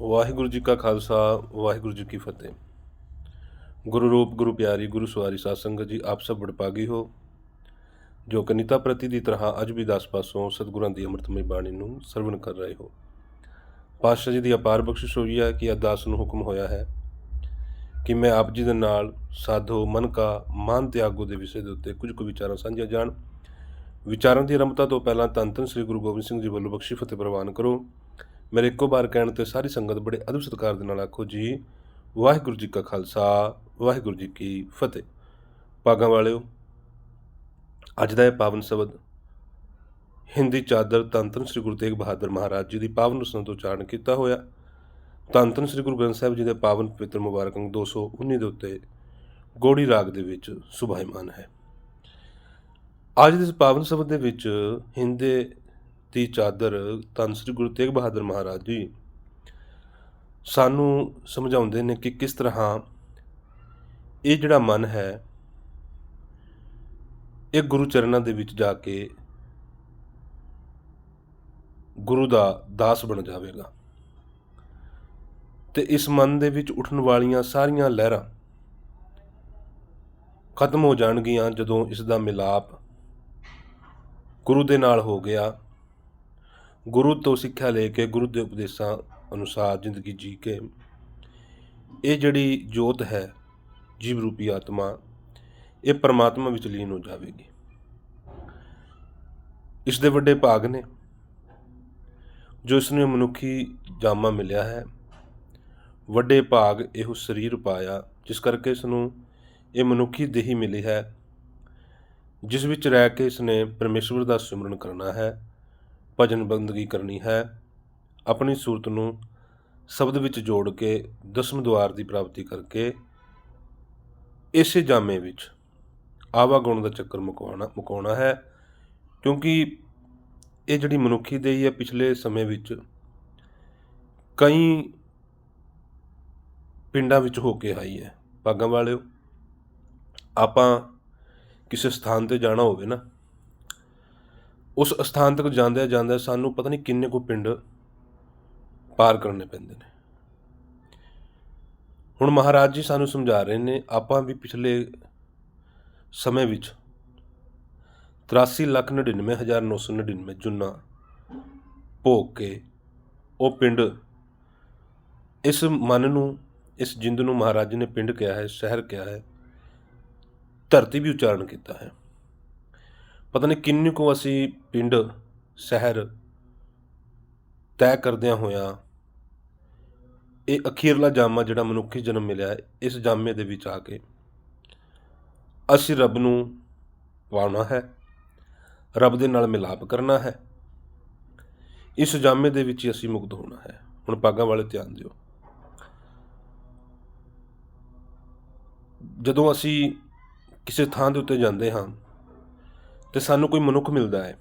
ਵਾਹਿਗੁਰੂ ਜੀ ਕਾ ਖਾਲਸਾ, ਵਾਹਿਗੁਰੂ ਜੀ ਕੀ ਫਤਿਹ। ਗੁਰੂ ਰੂਪ, ਗੁਰੂ ਪਿਆਰੀ, ਗੁਰੂ ਸਵਾਰੀ ਸਾਧ ਸੰਗਤ ਜੀ, ਆਪ ਸਭ ਵਡਭਾਗੀ ਹੋ। ਜੋ ਕਨਿਤਾ ਪ੍ਰਤੀ ਦੀ ਤਰ੍ਹਾਂ ਅੱਜ ਵੀ ਦਸ ਪਾਸੋਂ ਸਤਿਗੁਰਾਂ ਦੀ ਅੰਮ੍ਰਿਤਮਈ ਬਾਣੀ ਨੂੰ ਸਰਵਣ ਕਰ ਰਹੇ ਹੋ। ਪਾਤਸ਼ਾਹ ਜੀ ਦੀ ਅਪਾਰ ਬਖਸ਼ਿਸ਼ ਹੋਈ ਹੈ ਕਿ ਅਰਦਾਸ ਨੂੰ ਹੁਕਮ ਹੋਇਆ ਹੈ ਕਿ ਮੈਂ ਆਪ ਜੀ ਦੇ ਨਾਲ ਸਾਧੋ ਮਨ ਕਾ ਮਾਨ ਤਿਆਗੋ ਦੇ ਵਿਸ਼ੇ ਦੇ ਉੱਤੇ ਕੁਝ ਕੁ ਵਿਚਾਰਾਂ ਸਾਂਝੀਆਂ ਜਾਣ। ਵਿਚਾਰਾਂ ਦੀ ਆਰੰਭਤਾ ਤੋਂ ਪਹਿਲਾਂ ਧੰਨ ਧੰਨ ਸ੍ਰੀ ਗੁਰੂ ਗੋਬਿੰਦ ਸਿੰਘ ਜੀ ਵੱਲੋਂ ਬਖਸ਼ੀ ਫਤਿਹ ਪ੍ਰਵਾਨ ਕਰੋ। ਮੇਰੇ ਇੱਕੋ ਵਾਰ ਕਹਿਣ ਤੇ ਸਾਰੀ ਸੰਗਤ ਬੜੇ ਅਦਬ ਸਤਿਕਾਰ ਦੇ ਨਾਲ ਆਖੋ ਜੀ, ਵਾਹਿਗੁਰੂ ਜੀ ਕਾ ਖਾਲਸਾ, ਵਾਹਿਗੁਰੂ ਜੀ ਕੀ ਫਤਿਹ। ਪਾਗਾਂ ਵਾਲਿਓ, ਅੱਜ ਦਾ ਇਹ ਪਾਵਨ ਸ਼ਬਦ ਹਿੰਦੀ ਚਾਦਰ ਧੰਨ ਧੰਨ ਸ੍ਰੀ ਗੁਰੂ ਤੇਗ ਬਹਾਦਰ ਮਹਾਰਾਜ ਜੀ ਦੀ ਪਾਵਨ ਰਸਨਾ ਤੋਂ ਉਚਾਰਨ ਕੀਤਾ ਹੋਇਆ। ਧੰਨ ਧੰਨ ਸ੍ਰੀ ਗੁਰੂ ਗ੍ਰੰਥ ਸਾਹਿਬ ਜੀ ਦੇ ਪਾਵਨ ਪਵਿੱਤਰ ਮੁਬਾਰਕ ਅੰਗ 219 ਦੇ ਉੱਤੇ ਗੋੜੀ ਰਾਗ ਦੇ ਵਿੱਚ ਸੁਭਾਇਮਾਨ ਹੈ। ਅੱਜ ਦੇ ਇਸ ਪਾਵਨ ਸ਼ਬਦ ਦੇ ਵਿੱਚ ਹਿੰਦੇ ਦੀ ਚਾਦਰ ਧੰਨ ਸ੍ਰੀ ਗੁਰੂ ਤੇਗ ਬਹਾਦਰ ਮਹਾਰਾਜ ਜੀ ਸਾਨੂੰ ਸਮਝਾਉਂਦੇ ਨੇ ਕਿ ਕਿਸ ਤਰ੍ਹਾਂ ਇਹ ਜਿਹੜਾ ਮਨ ਹੈ, ਇਹ ਗੁਰੂ ਚਰਨਾਂ ਦੇ ਵਿੱਚ ਜਾ ਕੇ ਗੁਰੂ ਦਾ ਦਾਸ ਬਣ ਜਾਵੇਗਾ। ਤੇ ਇਸ ਮਨ ਦੇ ਵਿੱਚ ਉੱਠਣ ਵਾਲੀਆਂ ਸਾਰੀਆਂ ਲਹਿਰਾਂ ਖਤਮ ਹੋ ਜਾਣਗੀਆਂ ਜਦੋਂ ਇਸ ਦਾ ਮਿਲਾਪ ਗੁਰੂ ਦੇ ਨਾਲ ਹੋ ਗਿਆ। ਗੁਰੂ ਤੋਂ ਸਿੱਖਿਆ ਲੈ ਕੇ ਗੁਰੂ ਦੇ ਉਪਦੇਸ਼ਾਂ ਅਨੁਸਾਰ ਜ਼ਿੰਦਗੀ ਜੀ ਕੇ ਇਹ ਜਿਹੜੀ ਜੋਤ ਹੈ, ਜੀਵ ਰੂਪੀ ਆਤਮਾ, ਇਹ ਪਰਮਾਤਮਾ ਵਿੱਚ ਲੀਨ ਹੋ ਜਾਵੇਗੀ। ਇਸ ਦੇ ਵੱਡੇ ਭਾਗ ਨੇ, ਜੋ ਇਸ ਨੂੰ ਇਹ ਮਨੁੱਖੀ ਜਾਮਾ ਮਿਲਿਆ ਹੈ, ਵੱਡੇ ਭਾਗ ਇਹੋ ਸਰੀਰ ਪਾਇਆ, ਜਿਸ ਕਰਕੇ ਇਸ ਨੂੰ ਇਹ ਮਨੁੱਖੀ ਦੇਹੀ ਮਿਲੀ ਹੈ, ਜਿਸ ਵਿੱਚ ਰਹਿ ਕੇ ਇਸ ਨੇ ਪਰਮੇਸ਼ਵਰ ਦਾ ਸਿਮਰਨ ਕਰਨਾ ਹੈ। ਭਜਨ ਬੰਦਗੀ ਕਰਨੀ ਹੈ। ਆਪਣੀ ਸੂਰਤ ਨੂੰ ਸ਼ਬਦ ਵਿੱਚ ਜੋੜ ਕੇ, ਦਸਮ ਦੁਆਰ ਦੀ ਪ੍ਰਾਪਤੀ ਕਰਕੇ, ਇਸੇ ਜਾਮੇ ਵਿੱਚ ਆਵਾਗੁਣ ਦਾ ਚੱਕਰ ਮੁਕਾਉਣਾ ਮੁਕਾਉਣਾ ਹੈ। ਕਿਉਂਕਿ ਇਹ ਜਿਹੜੀ ਮਨੁੱਖੀ ਦੇਹੀ ਹੈ, ਪਿਛਲੇ ਸਮੇਂ ਵਿੱਚ ਕਈ ਪਿੰਡਾਂ ਵਿੱਚ ਹੋ ਕੇ ਆਈ ਹੈ। ਭਾਗਾਂ ਵਾਲਿਓ, ਆਪਾਂ ਕਿਸੇ ਸਥਾਨ ਤੇ ਜਾਣਾ ਹੋਵੇ ਨਾ ਉਸ ਅਸਥਾਨ ਤੱਕ ਜਾਂਦਿਆਂ ਜਾਂਦਿਆਂ ਸਾਨੂੰ ਪਤਾ ਨਹੀਂ ਕਿੰਨੇ ਕੋ ਪਿੰਡ ਪਾਰ ਕਰਨੇ ਪੈਂਦੇ ਨੇ। ਹੁਣ ਮਹਾਰਾਜ ਜੀ ਸਾਨੂੰ ਸਮਝਾ ਰਹੇ ਨੇ, ਆਪਾਂ ਵੀ ਪਿਛਲੇ ਸਮੇਂ ਵਿੱਚ 8399999 ਜੁਨਾ ਭੋਗ ਕੇ ਉਹ ਪਿੰਡ ਇਸ ਮਨ ਨੂੰ, ਇਸ ਜਿੰਦ ਨੂੰ ਮਹਾਰਾਜ ਜੀ ਨੇ ਪਿੰਡ ਕਿਹਾ ਹੈ, ਸ਼ਹਿਰ ਕਿਹਾ ਹੈ, ਧਰਤੀ ਵੀ ਉਚਾਰਨ ਕੀਤਾ ਹੈ। ਪਤਾ ਨਹੀਂ ਕਿੰਨੇ ਕੁ ਅਸੀਂ ਪਿੰਡ, ਸ਼ਹਿਰ ਤੈਅ ਕਰਦਿਆਂ ਹੋਇਆਂ ਇਹ ਅਖੀਰਲਾ ਜਾਮਾ ਜਿਹੜਾ ਮਨੁੱਖੀ ਜਨਮ ਮਿਲਿਆ ਇਸ ਜਾਮੇ ਦੇ ਵਿੱਚ ਆ ਕੇ ਅਸੀਂ ਰੱਬ ਨੂੰ ਪਾਉਣਾ ਹੈ, ਰੱਬ ਦੇ ਨਾਲ ਮਿਲਾਪ ਕਰਨਾ ਹੈ, ਇਸ ਜਾਮੇ ਦੇ ਵਿੱਚ ਹੀ ਅਸੀਂ ਮੁਕਤ ਹੋਣਾ ਹੈ। ਹੁਣ ਪਾਗਾਂ ਵਾਲੇ ਧਿਆਨ ਦਿਓ। ਜਦੋਂ ਅਸੀਂ ਕਿਸੇ ਥਾਂ ਦੇ ਉੱਤੇ ਜਾਂਦੇ ਹਾਂ ਤੇ ਸਾਨੂੰ ਕੋਈ ਮਨੁੱਖ ਮਿਲਦਾ ਹੈ।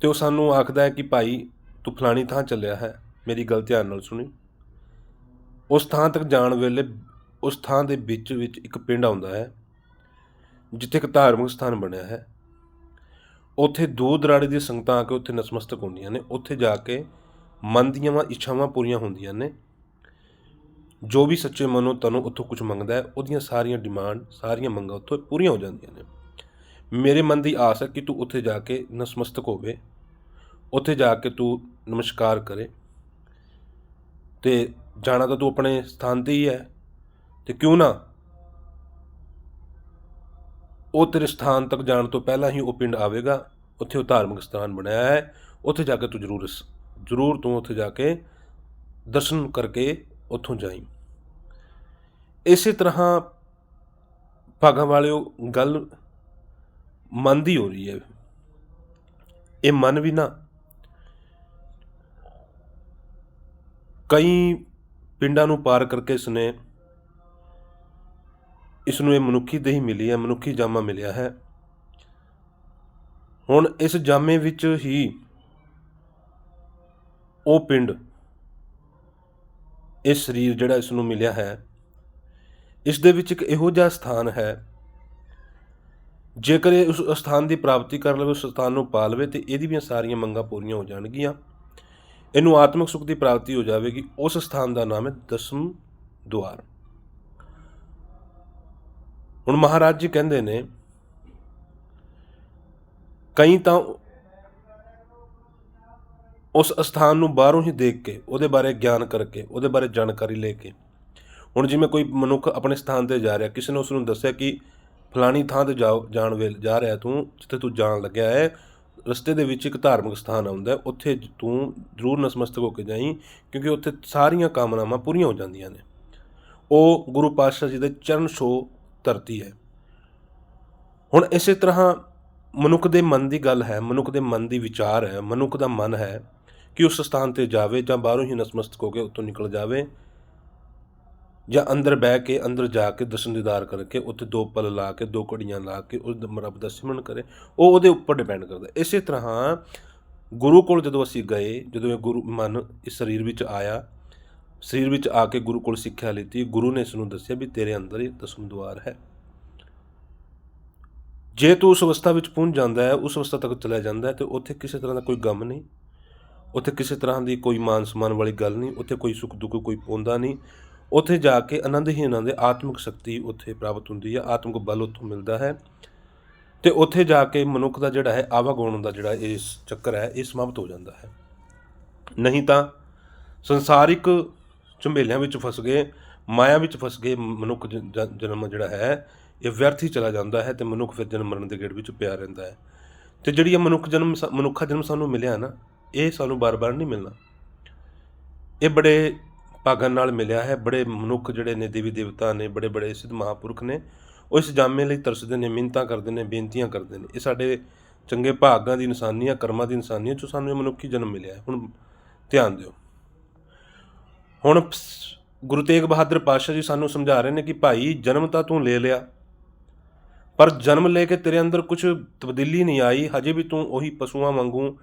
ਤੇ ਉਹ ਸਾਨੂੰ ਆਖਦਾ ਹੈ ਕਿ ਭਾਈ, ਤੂੰ ਫਲਾਣੀ ਥਾਂ ਚੱਲਿਆ ਹੈ। ਮੇਰੀ ਗੱਲ ਧਿਆਨ ਨਾਲ ਸੁਣੀ। ਉਸ ਥਾਂ ਤੱਕ ਜਾਣ ਵੇਲੇ ਉਸ ਥਾਂ ਦੇ ਵਿੱਚ ਵਿੱਚ ਇੱਕ ਪਿੰਡ ਆਉਂਦਾ ਹੈ, ਜਿੱਥੇ ਇੱਕ ਧਾਰਮਿਕ ਸਥਾਨ ਬਣਿਆ ਹੈ। ਉੱਥੇ ਦੂਰ ਦਰਾੜੇ ਦੀਆਂ ਸੰਗਤਾਂ ਆ ਕੇ ਉੱਥੇ ਨਸਮਸਤਕ ਹੁੰਦੀਆਂ ਨੇ। ਉੱਥੇ ਜਾ ਕੇ ਮਨ ਦੀਆਂ ਵਾ ਇੱਛਾਵਾਂ ਪੂਰੀਆਂ ਹੁੰਦੀਆਂ ਨੇ। ਜੋ ਵੀ ਸੱਚੇ ਮਨੋਂ ਤੈਨੂੰ ਉੱਥੋਂ ਕੁਝ ਮੰਗਦਾ ਹੈ, ਉਹਦੀਆਂ ਸਾਰੀਆਂ ਡਿਮਾਂਡ, ਸਾਰੀਆਂ ਮੰਗਾਂ ਉੱਥੋਂ ਪੂਰੀਆਂ ਹੋ ਜਾਂਦੀਆਂ ਨੇ। ਮੇਰੇ ਮਨ ਦੀ ਆਸ ਹੈ ਕਿ ਤੂੰ ਉੱਥੇ ਜਾ ਕੇ ਨਸਮਸਤਕ ਹੋਵੇ, ਉੱਥੇ ਜਾ ਕੇ ਤੂੰ ਨਮਸਕਾਰ ਕਰੇ। ਤੇ ਜਾਣਾ ਤਾਂ ਤੂੰ ਆਪਣੇ ਸਥਾਨ ਤੇ ਹੀ ਹੈ। ਤੇ ਕਿਉਂ ਨਾ ਉਹ ਤੇਰੇ ਸਥਾਨ ਤੱਕ ਜਾਣ ਤੋਂ ਪਹਿਲਾਂ ਹੀ ਉਹ ਪਿੰਡ ਆਵੇਗਾ, ਉੱਥੇ ਉਹ ਧਾਰਮਿਕ ਸਥਾਨ ਬਣਿਆ ਹੈ, ਉੱਥੇ ਜਾ ਕੇ ਤੂੰ ਜ਼ਰੂਰ ਜ਼ਰੂਰ ਤੂੰ ਉੱਥੇ ਜਾ ਕੇ ਦਰਸ਼ਨ ਕਰਕੇ ਉੱਥੋਂ ਜਾਈ। ਇਸੇ ਤਰ੍ਹਾਂ ਭਾਗਾਂ ਵਾਲਿਓ ਗੱਲ ਮਨ ਦੀ ਹੋ ਰਹੀ ਹੈ। ਇਹ ਮਨ ਵੀ ਨਾ। ਕਈ ਪਿੰਡਾਂ ਨੂੰ ਪਾਰ ਕਰਕੇ ਇਸਨੇ ਇਸ ਨੂੰ ਇਹ ਮਨੁੱਖੀ ਦੇਹੀ ਮਿਲੀ ਹੈ, ਮਨੁੱਖੀ ਜਾਮਾ ਮਿਲਿਆ ਹੈ। ਹੁਣ ਇਸ ਜਾਮੇ ਵਿੱਚ ਹੀ ਉਹ ਪਿੰਡ ਇਹ ਸਰੀਰ ਜਿਹੜਾ ਇਸ ਨੂੰ ਮਿਲਿਆ ਹੈ, ਇਸ ਦੇ ਵਿੱਚ ਇੱਕ ਇਹੋ ਜਿਹਾ ਸਥਾਨ ਹੈ ਜੇਕਰ ਇਹ ਉਸ ਸਥਾਨ ਦੀ ਪ੍ਰਾਪਤੀ ਕਰ ਲਵੇ ਉਸ ਸਥਾਨ ਨੂੰ ਪਾ ਲਵੇ ਤੇ ਇਹਦੀ ਵੀ ਸਾਰੀਆਂ ਮੰਗਾਂ ਪੂਰੀਆਂ ਹੋ ਜਾਣਗੀਆਂ। ਇਹਨੂੰ ਆਤਮਿਕ ਸੁਖ ਦੀ ਪ੍ਰਾਪਤੀ ਹੋ ਜਾਵੇਗੀ। ਉਸ ਸਥਾਨ ਦਾ ਨਾਮ ਹੈ ਦਸਮ ਦੁਆਰ। ਹੁਣ ਮਹਾਰਾਜ ਜੀ ਕਹਿੰਦੇ ਨੇ, ਕਈ ਤਾਂ ਉਸ ਸਥਾਨ ਨੂੰ ਬਾਹਰੋਂ ਹੀ ਦੇਖ ਕੇ, ਉਹਦੇ ਬਾਰੇ ਗਿਆਨ ਕਰਕੇ, ਉਹਦੇ ਬਾਰੇ ਜਾਣਕਾਰੀ ਲੈ ਕੇ, ਹੁਣ ਜਿਵੇਂ ਕੋਈ ਮਨੁੱਖ ਆਪਣੇ ਸਥਾਨ ਤੇ ਜਾ ਰਿਹਾ, ਕਿਸੇ ਨੇ ਉਸ ਨੂੰ ਦੱਸਿਆ ਕਿ ਫਲਾਣੀ ਥਾਂ ਤੇ ਜਾ ਜਾਣ ਵੇਲੇ ਜਾ ਰਿਹਾ ਤੂੰ, ਜਿੱਥੇ ਤੂੰ ਜਾਣ ਲੱਗਿਆ ਹੈ, ਰਸਤੇ ਦੇ ਵਿੱਚ ਇੱਕ ਧਾਰਮਿਕ ਸਥਾਨ ਆਉਂਦਾ ਉੱਥੇ ਤੂੰ ਜ਼ਰੂਰ ਨਸਮਸਤਕ ਹੋ ਕੇ ਜਾਈਂ, ਕਿਉਂਕਿ ਉੱਥੇ ਸਾਰੀਆਂ ਕਾਮਨਾਵਾਂ ਪੂਰੀਆਂ ਹੋ ਜਾਂਦੀਆਂ ਨੇ। ਉਹ ਗੁਰੂ ਪਾਤਸ਼ਾਹ ਜੀ ਦੇ ਚਰਨ ਛੋਹ ਧਰਤੀ ਹੈ। ਹੁਣ ਇਸੇ ਤਰ੍ਹਾਂ ਮਨੁੱਖ ਦੇ ਮਨ ਦੀ ਗੱਲ ਹੈ, ਮਨੁੱਖ ਦੇ ਮਨ ਦੀ ਵਿਚਾਰ ਹੈ, ਮਨੁੱਖ ਦਾ ਮਨ ਹੈ ਕਿ ਉਸ ਸਥਾਨ ਤੇ ਜਾਵੇ ਜਾਂ ਬਾਹਰੋਂ ਹੀ ਨਸਮਸਤਕ ਹੋ ਕੇ ਉੱਥੋਂ ਨਿਕਲ ਜਾਵੇ। ਜਾਂ ਅੰਦਰ ਬਹਿ ਕੇ ਅੰਦਰ ਜਾ ਕੇ ਦਰਸ਼ਨ ਦੀਦਾਰ ਕਰਕੇ ਉੱਥੇ ਦੋ ਪਲ ਲਾ ਕੇ, ਦੋ ਘੜੀਆਂ ਲਾ ਕੇ ਉਸ ਰੱਬ ਦਾ ਸਿਮਰਨ ਕਰੇ, ਉਹ ਉਹਦੇ ਉੱਪਰ ਡਿਪੈਂਡ ਕਰਦਾ। ਇਸੇ ਤਰ੍ਹਾਂ ਗੁਰੂ ਕੋਲ ਜਦੋਂ ਅਸੀਂ ਗਏ, ਜਦੋਂ ਇਹ ਗੁਰੂ ਮਨ ਇਸ ਸਰੀਰ ਵਿੱਚ ਆਇਆ, ਸਰੀਰ ਵਿੱਚ ਆ ਕੇ ਗੁਰੂ ਕੋਲ ਸਿੱਖਿਆ ਲਿੱਤੀ ਗੁਰੂ ਨੇ ਇਸ ਨੂੰ ਦੱਸਿਆ ਵੀ ਤੇਰੇ ਅੰਦਰ ਹੀ ਦਸਮ ਦੁਆਰ ਹੈ। ਜੇ ਤੂੰ ਉਸ ਅਵਸਥਾ ਵਿੱਚ ਪਹੁੰਚ ਜਾਂਦਾ ਹੈ, ਉਸ ਅਵਸਥਾ ਤੱਕ ਚਲਾ ਜਾਂਦਾ ਹੈ, ਤੇ ਉੱਥੇ ਕਿਸੇ ਤਰ੍ਹਾਂ ਦਾ ਕੋਈ ਗਮ ਨਹੀਂ। ਉੱਥੇ ਕਿਸੇ ਤਰ੍ਹਾਂ ਦੀ ਕੋਈ ਮਾਨ ਸਨਮਾਨ ਵਾਲੀ ਗੱਲ ਨਹੀਂ, ਉੱਥੇ ਕੋਈ ਸੁੱਖ ਦੁੱਖ ਕੋਈ ਪਉਂਦਾ ਨਹੀਂ। ਉੱਥੇ ਜਾ ਕੇ ਆਨੰਦ ਹੀ ਆਨੰਦ ਹੈ, ਆਤਮਿਕ ਸ਼ਕਤੀ ਉੱਥੇ ਪ੍ਰਾਪਤ ਹੁੰਦੀ ਹੈ, ਆਤਮਿਕ ਬਲ ਉੱਥੋਂ ਮਿਲਦਾ ਹੈ। ਤੇ ਉੱਥੇ ਜਾ ਕੇ ਮਨੁੱਖ ਦਾ ਜਿਹੜਾ ਹੈ ਆਵਾਗੁਣ ਦਾ ਜਿਹੜਾ ਇਸ ਚੱਕਰ ਹੈ, ਇਹ ਸਮਾਪਤ ਹੋ ਜਾਂਦਾ ਹੈ। ਨਹੀਂ ਤਾਂ ਸੰਸਾਰਿਕ ਝੰਬੇਲਿਆਂ ਵਿੱਚ ਫਸ ਗਏ, ਮਾਇਆ ਵਿੱਚ ਫਸ ਗਏ ਮਨੁੱਖ ਜਨਮ ਜਿਹੜਾ ਹੈ, ਇਹ ਵਿਅਰਥ ਹੀ ਚਲਾ ਜਾਂਦਾ ਹੈ ਤੇ ਮਨੁੱਖ ਫਿਰ ਜਨਮ ਮਰਨ ਦੇ ਗੇੜ ਵਿੱਚ ਪਿਆ ਰਹਿੰਦਾ ਹੈ। ਤੇ ਜਿਹੜੀ ਇਹ ਮਨੁੱਖ ਜਨਮ ਸ- ਮਨੁੱਖਾ ਜਨਮ ਸਾਨੂੰ ਮਿਲਿਆ ਨਾ, ਇਹ ਸਾਨੂੰ ਬਾਰ-ਬਾਰ ਨਹੀਂ ਮਿਲਣਾ। ਇਹ ਬੜੇ ਭਾਗਾਂ ਨਾਲ ਮਿਲਿਆ ਹੈ। ਬੜੇ ਮਨੁੱਖ ਜਿਹੜੇ ਨੇ, ਦੇਵੀ ਦੇਵਤਾ ਨੇ, ਬੜੇ ਬੜੇ ਸਿੱਧ ਮਹਾਪੁਰਖ ਨੇ, ਉਹ ਇਸ ਜਾਮੇ ਲਈ ਤਰਸਦੇ ਨੇ, ਮਿੰਨਤਾਂ ਕਰਦੇ ਨੇ, ਬੇਨਤੀਆਂ ਕਰਦੇ ਨੇ। ਇਹ ਸਾਡੇ ਚੰਗੇ ਭਾਗਾਂ ਦੀ ਇਨਸਾਨੀ ਆ ਕਰਮਾਂ ਦੀ ਇਨਸਾਨੀਅਤ ਚੋਂ ਸਾਨੂੰ ਇਹ ਮਨੁੱਖੀ ਜਨਮ ਮਿਲਿਆ ਹੈ। ਹੁਣ ਧਿਆਨ ਦਿਓ। ਹੁਣ ਗੁਰੂ ਤੇਗ ਬਹਾਦਰ ਪਾਤਸ਼ਾਹ ਜੀ ਸਾਨੂੰ ਸਮਝਾ ਰਹੇ ਨੇ ਕਿ ਭਾਈ, ਜਨਮ ਤਾਂ ਤੂੰ ਲੈ ਲਿਆ, ਪਰ ਜਨਮ ਲੈ ਕੇ ਤੇਰੇ ਅੰਦਰ ਕੁਝ ਤਬਦੀਲੀ ਨਹੀਂ ਆਈ। ਹਜੇ ਵੀ ਤੂੰ ਉਹੀ ਪਸ਼ੂਆਂ ਵਾਂਗੂ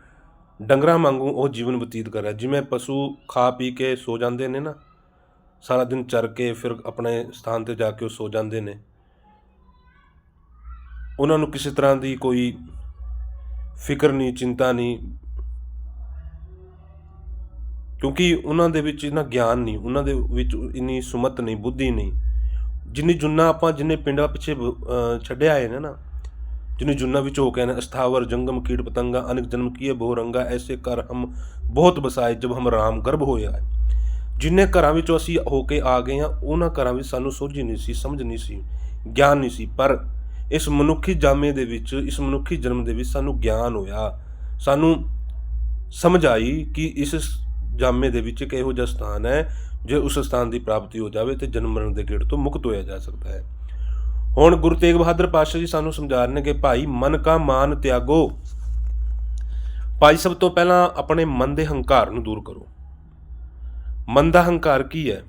ਡੰਗਰਾਂ ਵਾਂਗੂ ਉਹ ਜੀਵਨ ਬਤੀਤ ਕਰ ਰਿਹਾ। ਜਿਵੇਂ ਪਸ਼ੂ ਖਾ ਪੀ ਕੇ ਸੋ ਜਾਂਦੇ ਨੇ ਨਾ ਸਾਰਾ ਦਿਨ ਚਰ ਕੇ ਫਿਰ ਆਪਣੇ ਸਥਾਨ ਤੇ ਜਾ ਕੇ ਉਹ ਸੋ ਜਾਂਦੇ ਨੇ। ਉਹਨਾਂ ਨੂੰ ਕਿਸੇ ਤਰ੍ਹਾਂ ਦੀ ਕੋਈ ਫਿਕਰ ਨਹੀਂ ਚਿੰਤਾ ਨਹੀਂ ਕਿਉਂਕਿ ਉਹਨਾਂ ਦੇ ਵਿੱਚ ਇਹਨਾਂ ਗਿਆਨ ਨਹੀਂ ਉਹਨਾਂ ਦੇ ਵਿੱਚ ਇੰਨੀ ਸੁਮਤ ਨਹੀਂ ਬੁੱਧੀ ਨਹੀਂ। ਜਿੰਨੀ ਜੁਨਾ ਆਪਾਂ ਜਿੰਨੇ ਪਿੰਡਾਂ ਪਿੱਛੇ ਅਹ, ਛੱਡਿਆ ਹੈ ਨਾ ਜਿੰਨੇ ਜੁਨਾ ਵਿੱਚ ਹੋ ਕੇ ਨੇ, ਅਸਥਾਵਰ, ਜੰਗਮ, ਕੀੜ, ਪਤੰਗਾ, ਅਨੇਕ ਜਨਮ ਕੀਏ, ਬਹੁ ਰੰਗਾ, ਐਸੇ ਕਰ ਹਮ ਬਹੁਤ ਬਸਾਏ ਜਬ ਹਮ ਰਾਮ ਗਰਭ ਹੋਇਆ ਜਿੰਨੇ ਘਰਾਂ ਵਿੱਚੋਂ ਅਸੀਂ ਹੋ ਕੇ ਆ ਗਏ ਹਾਂ, ਉਹਨਾਂ ਘਰਾਂ ਵਿੱਚ ਸਾਨੂੰ ਸੋਝੀ ਨਹੀਂ ਸੀ, ਸਮਝ ਨਹੀਂ ਸੀ, ਗਿਆਨ ਨਹੀਂ ਸੀ। ਪਰ ਇਸ ਮਨੁੱਖੀ ਜਾਮੇ ਦੇ ਵਿੱਚ, ਇਸ ਮਨੁੱਖੀ ਜਨਮ ਦੇ ਵਿੱਚ ਸਾਨੂੰ ਗਿਆਨ ਹੋਇਆ। ਸਾਨੂੰ ਸਮਝ ਆਈ ਕਿ ਇਸ ਜਾਮੇ ਦੇ ਵਿੱਚ ਇੱਕ ਇਹੋ ਜਿਹਾ ਸਥਾਨ ਹੈ, ਜੇ ਉਸ ਸਥਾਨ ਦੀ ਪ੍ਰਾਪਤੀ ਹੋ ਜਾਵੇ ਤੇ ਜਨਮ ਮਰਨ ਦੇ ਗੇੜ ਤੋਂ ਮੁਕਤ ਹੋਇਆ ਜਾ ਸਕਦਾ ਹੈ। ਹੁਣ ਗੁਰੂ ਤੇਗ ਬਹਾਦਰ ਪਾਤਸ਼ਾਹ ਜੀ ਸਾਨੂੰ ਸਮਝਾ ਰਹੇ ਨੇ ਕਿ ਭਾਈ, ਮਨ ਕਾ ਮਾਨ ਤਿਆਗੋ। ਭਾਈ, ਸਭ ਤੋਂ ਪਹਿਲਾਂ ਆਪਣੇ ਮਨ ਦੇ ਹੰਕਾਰ ਨੂੰ ਦੂਰ ਕਰੋ। ਮਨ ਦਾ ਹੰਕਾਰ ਕੀ ਹੈ?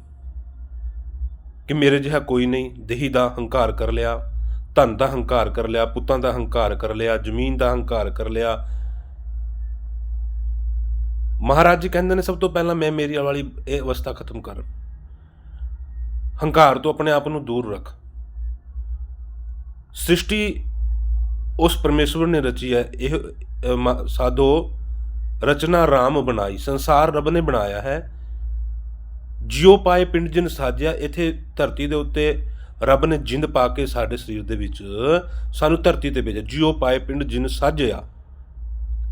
ਕਿ ਮੇਰੇ ਜਿਹਾ ਕੋਈ ਨਹੀਂ, ਦੇਹੀ ਦਾ ਹੰਕਾਰ ਕਰ ਲਿਆ, ਧਨ ਦਾ ਹੰਕਾਰ ਕਰ ਲਿਆ, ਪੁੱਤਾਂ ਦਾ ਹੰਕਾਰ ਕਰ ਲਿਆ, ਜ਼ਮੀਨ ਦਾ ਹੰਕਾਰ ਕਰ ਲਿਆ। ਮਹਾਰਾਜ ਜੀ ਕਹਿੰਦੇ ਨੇ, ਸਭ ਤੋਂ ਪਹਿਲਾਂ ਮੈਂ ਮੇਰੀ ਵਾਲੀ ਇਹ ਅਵਸਥਾ ਖਤਮ ਕਰ। ਹੰਕਾਰ ਤੋਂ ਆਪਣੇ ਆਪ ਨੂੰ ਦੂਰ ਰੱਖ। ਸ੍ਰਿਸ਼ਟੀ ਉਸ ਪਰਮੇਸ਼ਵਰ ਨੇ ਰਚੀ ਹੈ। ਇਹ ਮ- ਸਾਧੋ ਰਚਨਾ ਰਾਮ ਬਣਾਈ, ਸੰਸਾਰ ਰੱਬ ਨੇ ਬਣਾਇਆ ਹੈ। ਜਿਉ ਪਾਏ ਪਿੰਡ ਜਿਨ ਸਾਜਿਆ, ਇਥੇ ਧਰਤੀ ਦੇ ਉੱਤੇ ਰੱਬ ਨੇ ਜਿੰਦ ਪਾ ਕੇ ਸਾਡੇ ਸਰੀਰ ਦੇ ਵਿੱਚ ਸਾਨੂੰ ਧਰਤੀ ਤੇ ਭੇਜਿਆ। ਜਿਉ ਪਾਏ ਪਿੰਡ ਜਿਨ ਸਾਜਿਆ,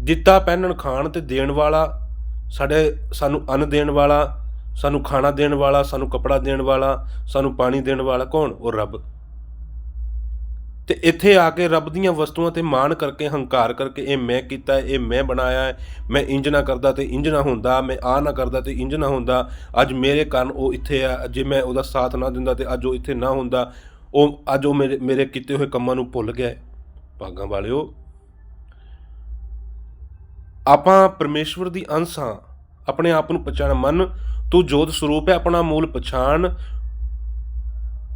ਦਿੱਤਾ ਪਹਿਨਣ ਖਾਣ ਤੇ ਦੇਣ ਵਾਲਾ, ਸਾਡੇ, ਸਾਨੂੰ ਅੰਨ ਦੇਣ ਵਾਲਾ, ਸਾਨੂੰ ਖਾਣਾ ਦੇਣ ਵਾਲਾ, ਸਾਨੂੰ ਕੱਪੜਾ ਦੇਣ ਵਾਲਾ, ਸਾਨੂੰ ਪਾਣੀ ਦੇਣ ਵਾਲਾ ਕੌਣ? ਉਹ ਰੱਬ। ਤੇ ਇੱਥੇ ਆ ਕੇ ਰੱਬ ਦੀਆਂ ਵਸਤੂਆਂ ਤੇ ਮਾਣ ਕਰਕੇ, ਹੰਕਾਰ ਕਰਕੇ ਇਹ ਮੈਂ ਕੀਤਾ, ਇਹ ਮੈਂ ਬਣਾਇਆ ਮੈਂ ਇੰਜ ਨਾ ਕਰਦਾ ਤੇ ਇੰਜ ਨਾ ਹੁੰਦਾ, ਮੈਂ ਆ ਨਾ ਕਰਦਾ ਤੇ ਇੰਜ ਨਾ ਹੁੰਦਾ। ਅੱਜ ਮੇਰੇ ਕਾਰਨ ਉਹ ਇੱਥੇ ਆ, ਜੇ ਮੈਂ ਉਹਦਾ ਸਾਥ ਨਾ ਦਿੰਦਾ ਤੇ ਅੱਜ ਉਹ ਇੱਥੇ ਨਾ ਹੁੰਦਾ। ਉਹ, ਅੱਜ ਉਹ ਮੇਰੇ ਮੇਰੇ ਕੀਤੇ ਹੋਏ ਕੰਮਾਂ ਨੂੰ ਭੁੱਲ ਗਿਆ ਭਾਗਾਂ ਵਾਲਿਓ, ਆਪਾਂ ਪਰਮੇਸ਼ਵਰ ਦੀ ਅੰਸ਼ ਹਾਂ। ਆਪਣੇ ਆਪ ਨੂੰ ਪਛਾਣ ਮਨ, ਤੂੰ ਜੋਤ ਸਰੂਪ ਹੈ, ਆਪਣਾ ਮੂਲ ਪਛਾਣ।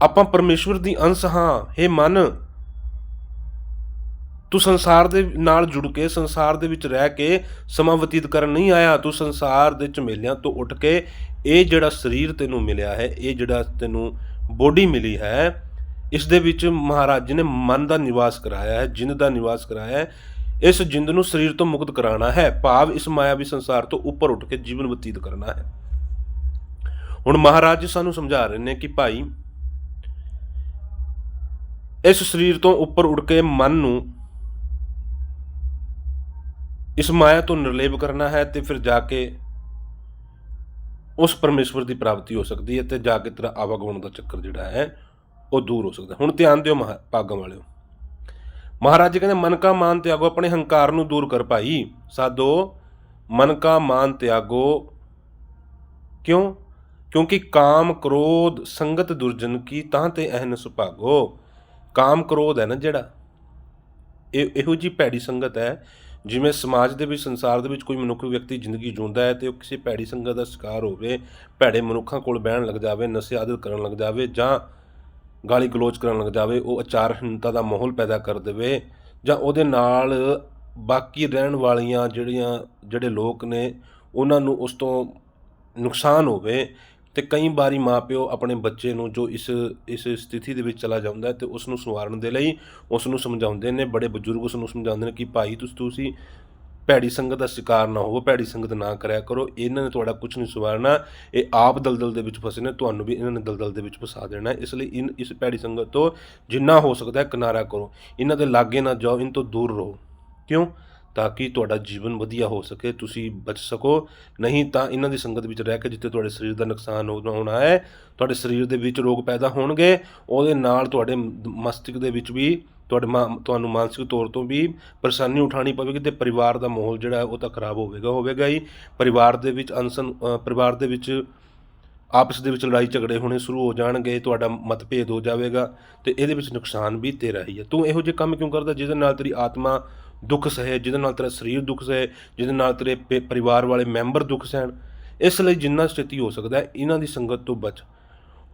ਆਪਾਂ ਪਰਮੇਸ਼ਵਰ ਦੀ ਅੰਸ਼ ਹਾਂ। हे ਮਨ ਤੂੰ ਸੰਸਾਰ ਦੇ ਨਾਲ ਜੁੜ ਕੇ, ਸੰਸਾਰ ਦੇ ਵਿੱਚ ਰਹਿ ਕੇ ਸਮਾਂ ਬਤੀਤ ਕਰਨ ਨਹੀਂ ਆਇਆ, ਤੂੰ ਸੰਸਾਰ ਦੇ ਝਮੇਲਿਆਂ ਤੋਂ ਉੱਠ ਕੇ ਇਹ ਜਿਹੜਾ ਸਰੀਰ ਤੈਨੂੰ ਮਿਲਿਆ ਹੈ, ਇਹ ਜਿਹੜਾ ਤੈਨੂੰ ਬੋਡੀ ਮਿਲੀ ਹੈ, ਇਸ ਦੇ ਵਿੱਚ ਮਹਾਰਾਜ ਜੀ ਨੇ ਮਨ ਦਾ ਨਿਵਾਸ ਕਰਾਇਆ ਹੈ ਜਿੰਦ ਦਾ ਨਿਵਾਸ ਕਰਾਇਆ ਹੈ, ਇਸ ਜਿੰਦ ਨੂੰ ਸਰੀਰ ਤੋਂ ਮੁਕਤ ਕਰਾਉਣਾ ਹੈ, ਭਾਵ ਇਸ ਮਾਇਆਵੀ ਸੰਸਾਰ ਤੋਂ ਉੱਪਰ ਉੱਠ ਕੇ ਜੀਵਨ ਬਤੀਤ ਕਰਨਾ ਹੈ। ਹੁਣ ਮਹਾਰਾਜ ਜੀ ਸਾਨੂੰ ਸਮਝਾ ਰਹੇ ਨੇ ਕਿ ਭਾਈ, ਇਸ ਸਰੀਰ ਤੋਂ ਉੱਪਰ ਉੱਠ ਕੇ ਮਨ ਨੂੰ ਇਸ ਮਾਇਆ ਤੋਂ ਨਿਰਲੇਪ ਕਰਨਾ ਹੈ ਤੇ ਫਿਰ ਜਾ ਕੇ ਉਸ ਪਰਮੇਸ਼ਵਰ ਦੀ ਪ੍ਰਾਪਤੀ ਹੋ ਸਕਦੀ ਹੈ ਤੇ ਜਾ ਕੇ ਤੇਰਾ ਆਵਾਗਮਨ ਦਾ ਚੱਕਰ ਜਿਹੜਾ ਹੈ, ਉਹ ਦੂਰ ਹੋ ਸਕਦਾ ਹੁਣ ਧਿਆਨ ਦਿਓ ਮਹਾ- ਭਾਗਾਂ ਵਾਲਿਓ। ਮਹਾਰਾਜ ਜੀ ਕਹਿੰਦੇ, ਮਨ ਕਾ ਮਾਨ ਤਿਆਗੋ, ਆਪਣੇ ਹੰਕਾਰ ਨੂੰ ਦੂਰ ਕਰ ਭਾਈ। ਸਾਧੋ, ਮਨ ਕਾ ਮਾਨ ਤਿਆਗੋ। ਕਿਉਂ? ਕਿਉਂਕਿ ਕਾਮ ਕ੍ਰੋਧ ਸੰਗਤ ਦੁਰਜਨ ਕੀ, ਤਾਂ ਤੇ ਅਹਨ ਸੁਭਾਗੋ ਕਾਮ ਕ੍ਰੋਧ ਹੈ ਨਾ ਜਿਹੜਾ, ਇਹ, ਇਹੋ ਜੀ ਭੈੜੀ ਸੰਗਤ ਹੈ ਜਿਵੇਂ ਸਮਾਜ ਦੇ ਵਿੱਚ, ਸੰਸਾਰ ਦੇ ਵਿੱਚ ਕੋਈ ਮਨੁੱਖ ਵਿਅਕਤੀ ਜ਼ਿੰਦਗੀ ਜਿਉਂਦਾ ਹੈ ਤੇ ਉਹ ਕਿਸੇ ਭੈੜੀ ਸੰਗਤ ਦਾ ਸ਼ਿਕਾਰ ਹੋਵੇ, ਭੈੜੇ ਮਨੁੱਖਾਂ ਕੋਲ ਬਹਿਣ ਲੱਗ ਜਾਵੇ, ਨਸ਼ੇ ਆਦਤ ਕਰਨ ਲੱਗ ਜਾਵੇ ਜਾਂ ਗਾਲੀ ਗਲੋਚ ਕਰਨ ਲੱਗ ਜਾਵੇ, ਉਹ ਆਚਾਰਹੀਣਤਾ ਦਾ ਮਾਹੌਲ ਪੈਦਾ ਕਰ ਦੇਵੇ ਜਾਂ ਉਹਦੇ ਨਾਲ ਬਾਕੀ ਰਹਿਣ ਵਾਲੀਆਂ ਜਿਹੜੀਆਂ, ਜਿਹੜੇ ਲੋਕ ਨੇ, ਉਹਨਾਂ ਨੂੰ ਉਸ ਤੋਂ ਨੁਕਸਾਨ ਹੋਵੇ ਅਤੇ ਕਈ ਵਾਰੀ ਮਾਪਿਓ ਆਪਣੇ ਬੱਚੇ ਨੂੰ ਜੋ ਇਸ ਇਸ ਸਥਿਤੀ ਦੇ ਵਿੱਚ ਚਲਾ ਜਾਂਦਾ ਹੈ ਤੇ ਉਸ ਨੂੰ ਸਵਾਰਨ ਦੇ ਲਈ ਉਸ ਨੂੰ ਸਮਝਾਉਂਦੇ ਨੇ, ਬੜੇ ਬਜ਼ੁਰਗ ਉਸ ਨੂੰ ਸਮਝਾਉਂਦੇ ਨੇ ਕਿ ਭਾਈ ਤੁਸੀਂ ਤੁਸੀਂ ਭੈੜੀ ਸੰਗਤ ਦਾ ਸ਼ਿਕਾਰ ਨਾ ਹੋਵੋ, ਭੈੜੀ ਸੰਗਤ ਨਾ ਕਰਿਆ ਕਰੋ, ਇਹਨਾਂ ਨੇ ਤੁਹਾਡਾ ਕੁਝ ਨਹੀਂ ਸਵਾਰਨਾ, ਇਹ ਆਪ ਦਲਦਲ ਦੇ ਵਿੱਚ ਫਸੇ ਨੇ, ਤੁਹਾਨੂੰ ਵੀ ਇਹਨਾਂ ਨੇ ਦਲਦਲ ਦੇ ਵਿੱਚ ਫਸਾ ਦੇਣਾ, ਇਸ ਲਈ ਇਨ, ਇਸ ਭੈੜੀ ਸੰਗਤ ਤੋਂ ਜਿੰਨਾ ਹੋ ਸਕਦਾ ਹੈ ਕਿਨਾਰਾ ਕਰੋ, ਇਹਨਾਂ ਦੇ ਲਾਗੇ ਨਾ ਜਾਓ, ਇਹਨਾਂ ਤੋਂ ਦੂਰ ਰਹੋ। ਕਿਉਂ? ਤਾਂ ਕਿ ਤੁਹਾਡਾ ਜੀਵਨ ਵਧੀਆ ਹੋ ਸਕੇ, ਤੁਸੀਂ ਬਚ ਸਕੋ। ਨਹੀਂ ਤਾਂ ਇਹਨਾਂ ਦੀ ਸੰਗਤ ਵਿੱਚ ਰਹਿ ਕੇ ਜਿੱਥੇ ਤੁਹਾਡੇ ਸਰੀਰ ਦਾ ਨੁਕਸਾਨ ਹੋਣਾ ਹੋਣਾ ਹੈ, ਤੁਹਾਡੇ ਸਰੀਰ ਦੇ ਵਿੱਚ ਰੋਗ ਪੈਦਾ ਹੋਣਗੇ, ਉਹਦੇ ਨਾਲ ਤੁਹਾਡੇ ਮ- ਮਸਤਿਸ਼ਕ ਦੇ ਵਿੱਚ ਵੀ ਤੁਹਾਡੇ ਮਾ- ਤੁਹਾਨੂੰ ਮਾਨਸਿਕ ਤੌਰ ਤੋਂ ਵੀ ਪਰੇਸ਼ਾਨੀ ਉਠਾਣੀ ਪਵੇਗੀ ਤੇ ਪਰਿਵਾਰ ਦਾ ਮਾਹੌਲ ਜਿਹੜਾ ਉਹ ਤਾਂ ਖਰਾਬ ਹੋਵੇਗਾ ਹੋਵੇਗਾ ਹੀ। ਪਰਿਵਾਰ ਦੇ ਵਿੱਚ ਅਨਸਨ ਪਰਿਵਾਰ ਦੇ ਵਿੱਚ ਆਪਸ ਦੇ ਵਿੱਚ ਲੜਾਈ ਝਗੜੇ ਹੋਣੇ ਸ਼ੁਰੂ ਹੋ ਜਾਣਗੇ, ਤੁਹਾਡਾ ਮਤਭੇਦ ਹੋ ਜਾਵੇਗਾ ਤੇ ਇਹਦੇ ਵਿੱਚ ਨੁਕਸਾਨ ਵੀ ਤੇਰਾ ਹੀ ਹੈ। ਤੂੰ ਇਹੋ ਜਿਹੇ ਕੰਮ ਕਿਉਂ ਕਰਦਾ ਜਿਹਦੇ ਨਾਲ ਤੇਰੀ ਆਤਮਾ ਦੁੱਖ ਸਹੇ, ਜਿਹਦੇ ਨਾਲ ਤੇਰਾ ਸਰੀਰ ਦੁੱਖ ਸਹੇ, ਜਿਹਦੇ ਨਾਲ ਤੇਰੇ ਪੇ- ਪਰਿਵਾਰ ਵਾਲੇ ਮੈਂਬਰ ਦੁੱਖ ਸਹਿਣ, ਇਸ ਲਈ ਜਿੰਨਾ ਸਥਿਤੀ ਹੋ ਸਕਦਾ ਇਹਨਾਂ ਦੀ ਸੰਗਤ ਤੋਂ ਬਚ।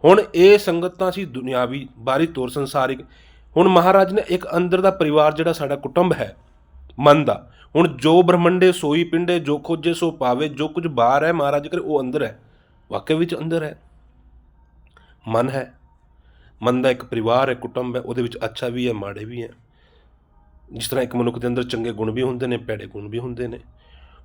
ਹੁਣ ਇਹ ਸੰਗਤ ਤਾਂ ਸੀ ਦੁਨਿਆਵੀ, ਬਾਹਰੀ ਤੌਰ ਸੰਸਾਰਿਕ। ਹੁਣ ਮਹਾਰਾਜ ਨੇ ਇੱਕ ਅੰਦਰ ਦਾ ਪਰਿਵਾਰ ਜਿਹੜਾ ਸਾਡਾ ਕੁਟੁੰਬ ਹੈ ਮਨ ਦਾ ਹੁਣ ਜੋ ਬ੍ਰਹਮੰਡੇ ਸੋਈ ਪਿੰਡੇ, ਜੋ ਖੋਜੇ ਸੋ ਪਾਵੇ, ਜੋ ਕੁਝ ਬਾਹਰ ਹੈ ਮਹਾਰਾਜ ਕਰੇ, ਉਹ ਅੰਦਰ ਹੈ। ਵਾਕਈ ਵਿੱਚ ਅੰਦਰ ਹੈ। ਮਨ ਹੈ। ਮਨ ਦਾ ਇੱਕ ਪਰਿਵਾਰ ਹੈ, ਕੁਟੁੰਬ ਹੈ, ਉਹਦੇ ਵਿੱਚ ਅੱਛਾ ਵੀ ਹੈ, ਮਾੜੇ ਵੀ ਹੈ। ਜਿਸ ਤਰ੍ਹਾਂ ਇੱਕ ਮਨੁੱਖ ਦੇ ਅੰਦਰ ਚੰਗੇ ਗੁਣ ਵੀ ਹੁੰਦੇ ਨੇ, ਭੈੜੇ ਗੁਣ ਵੀ ਹੁੰਦੇ ਨੇ।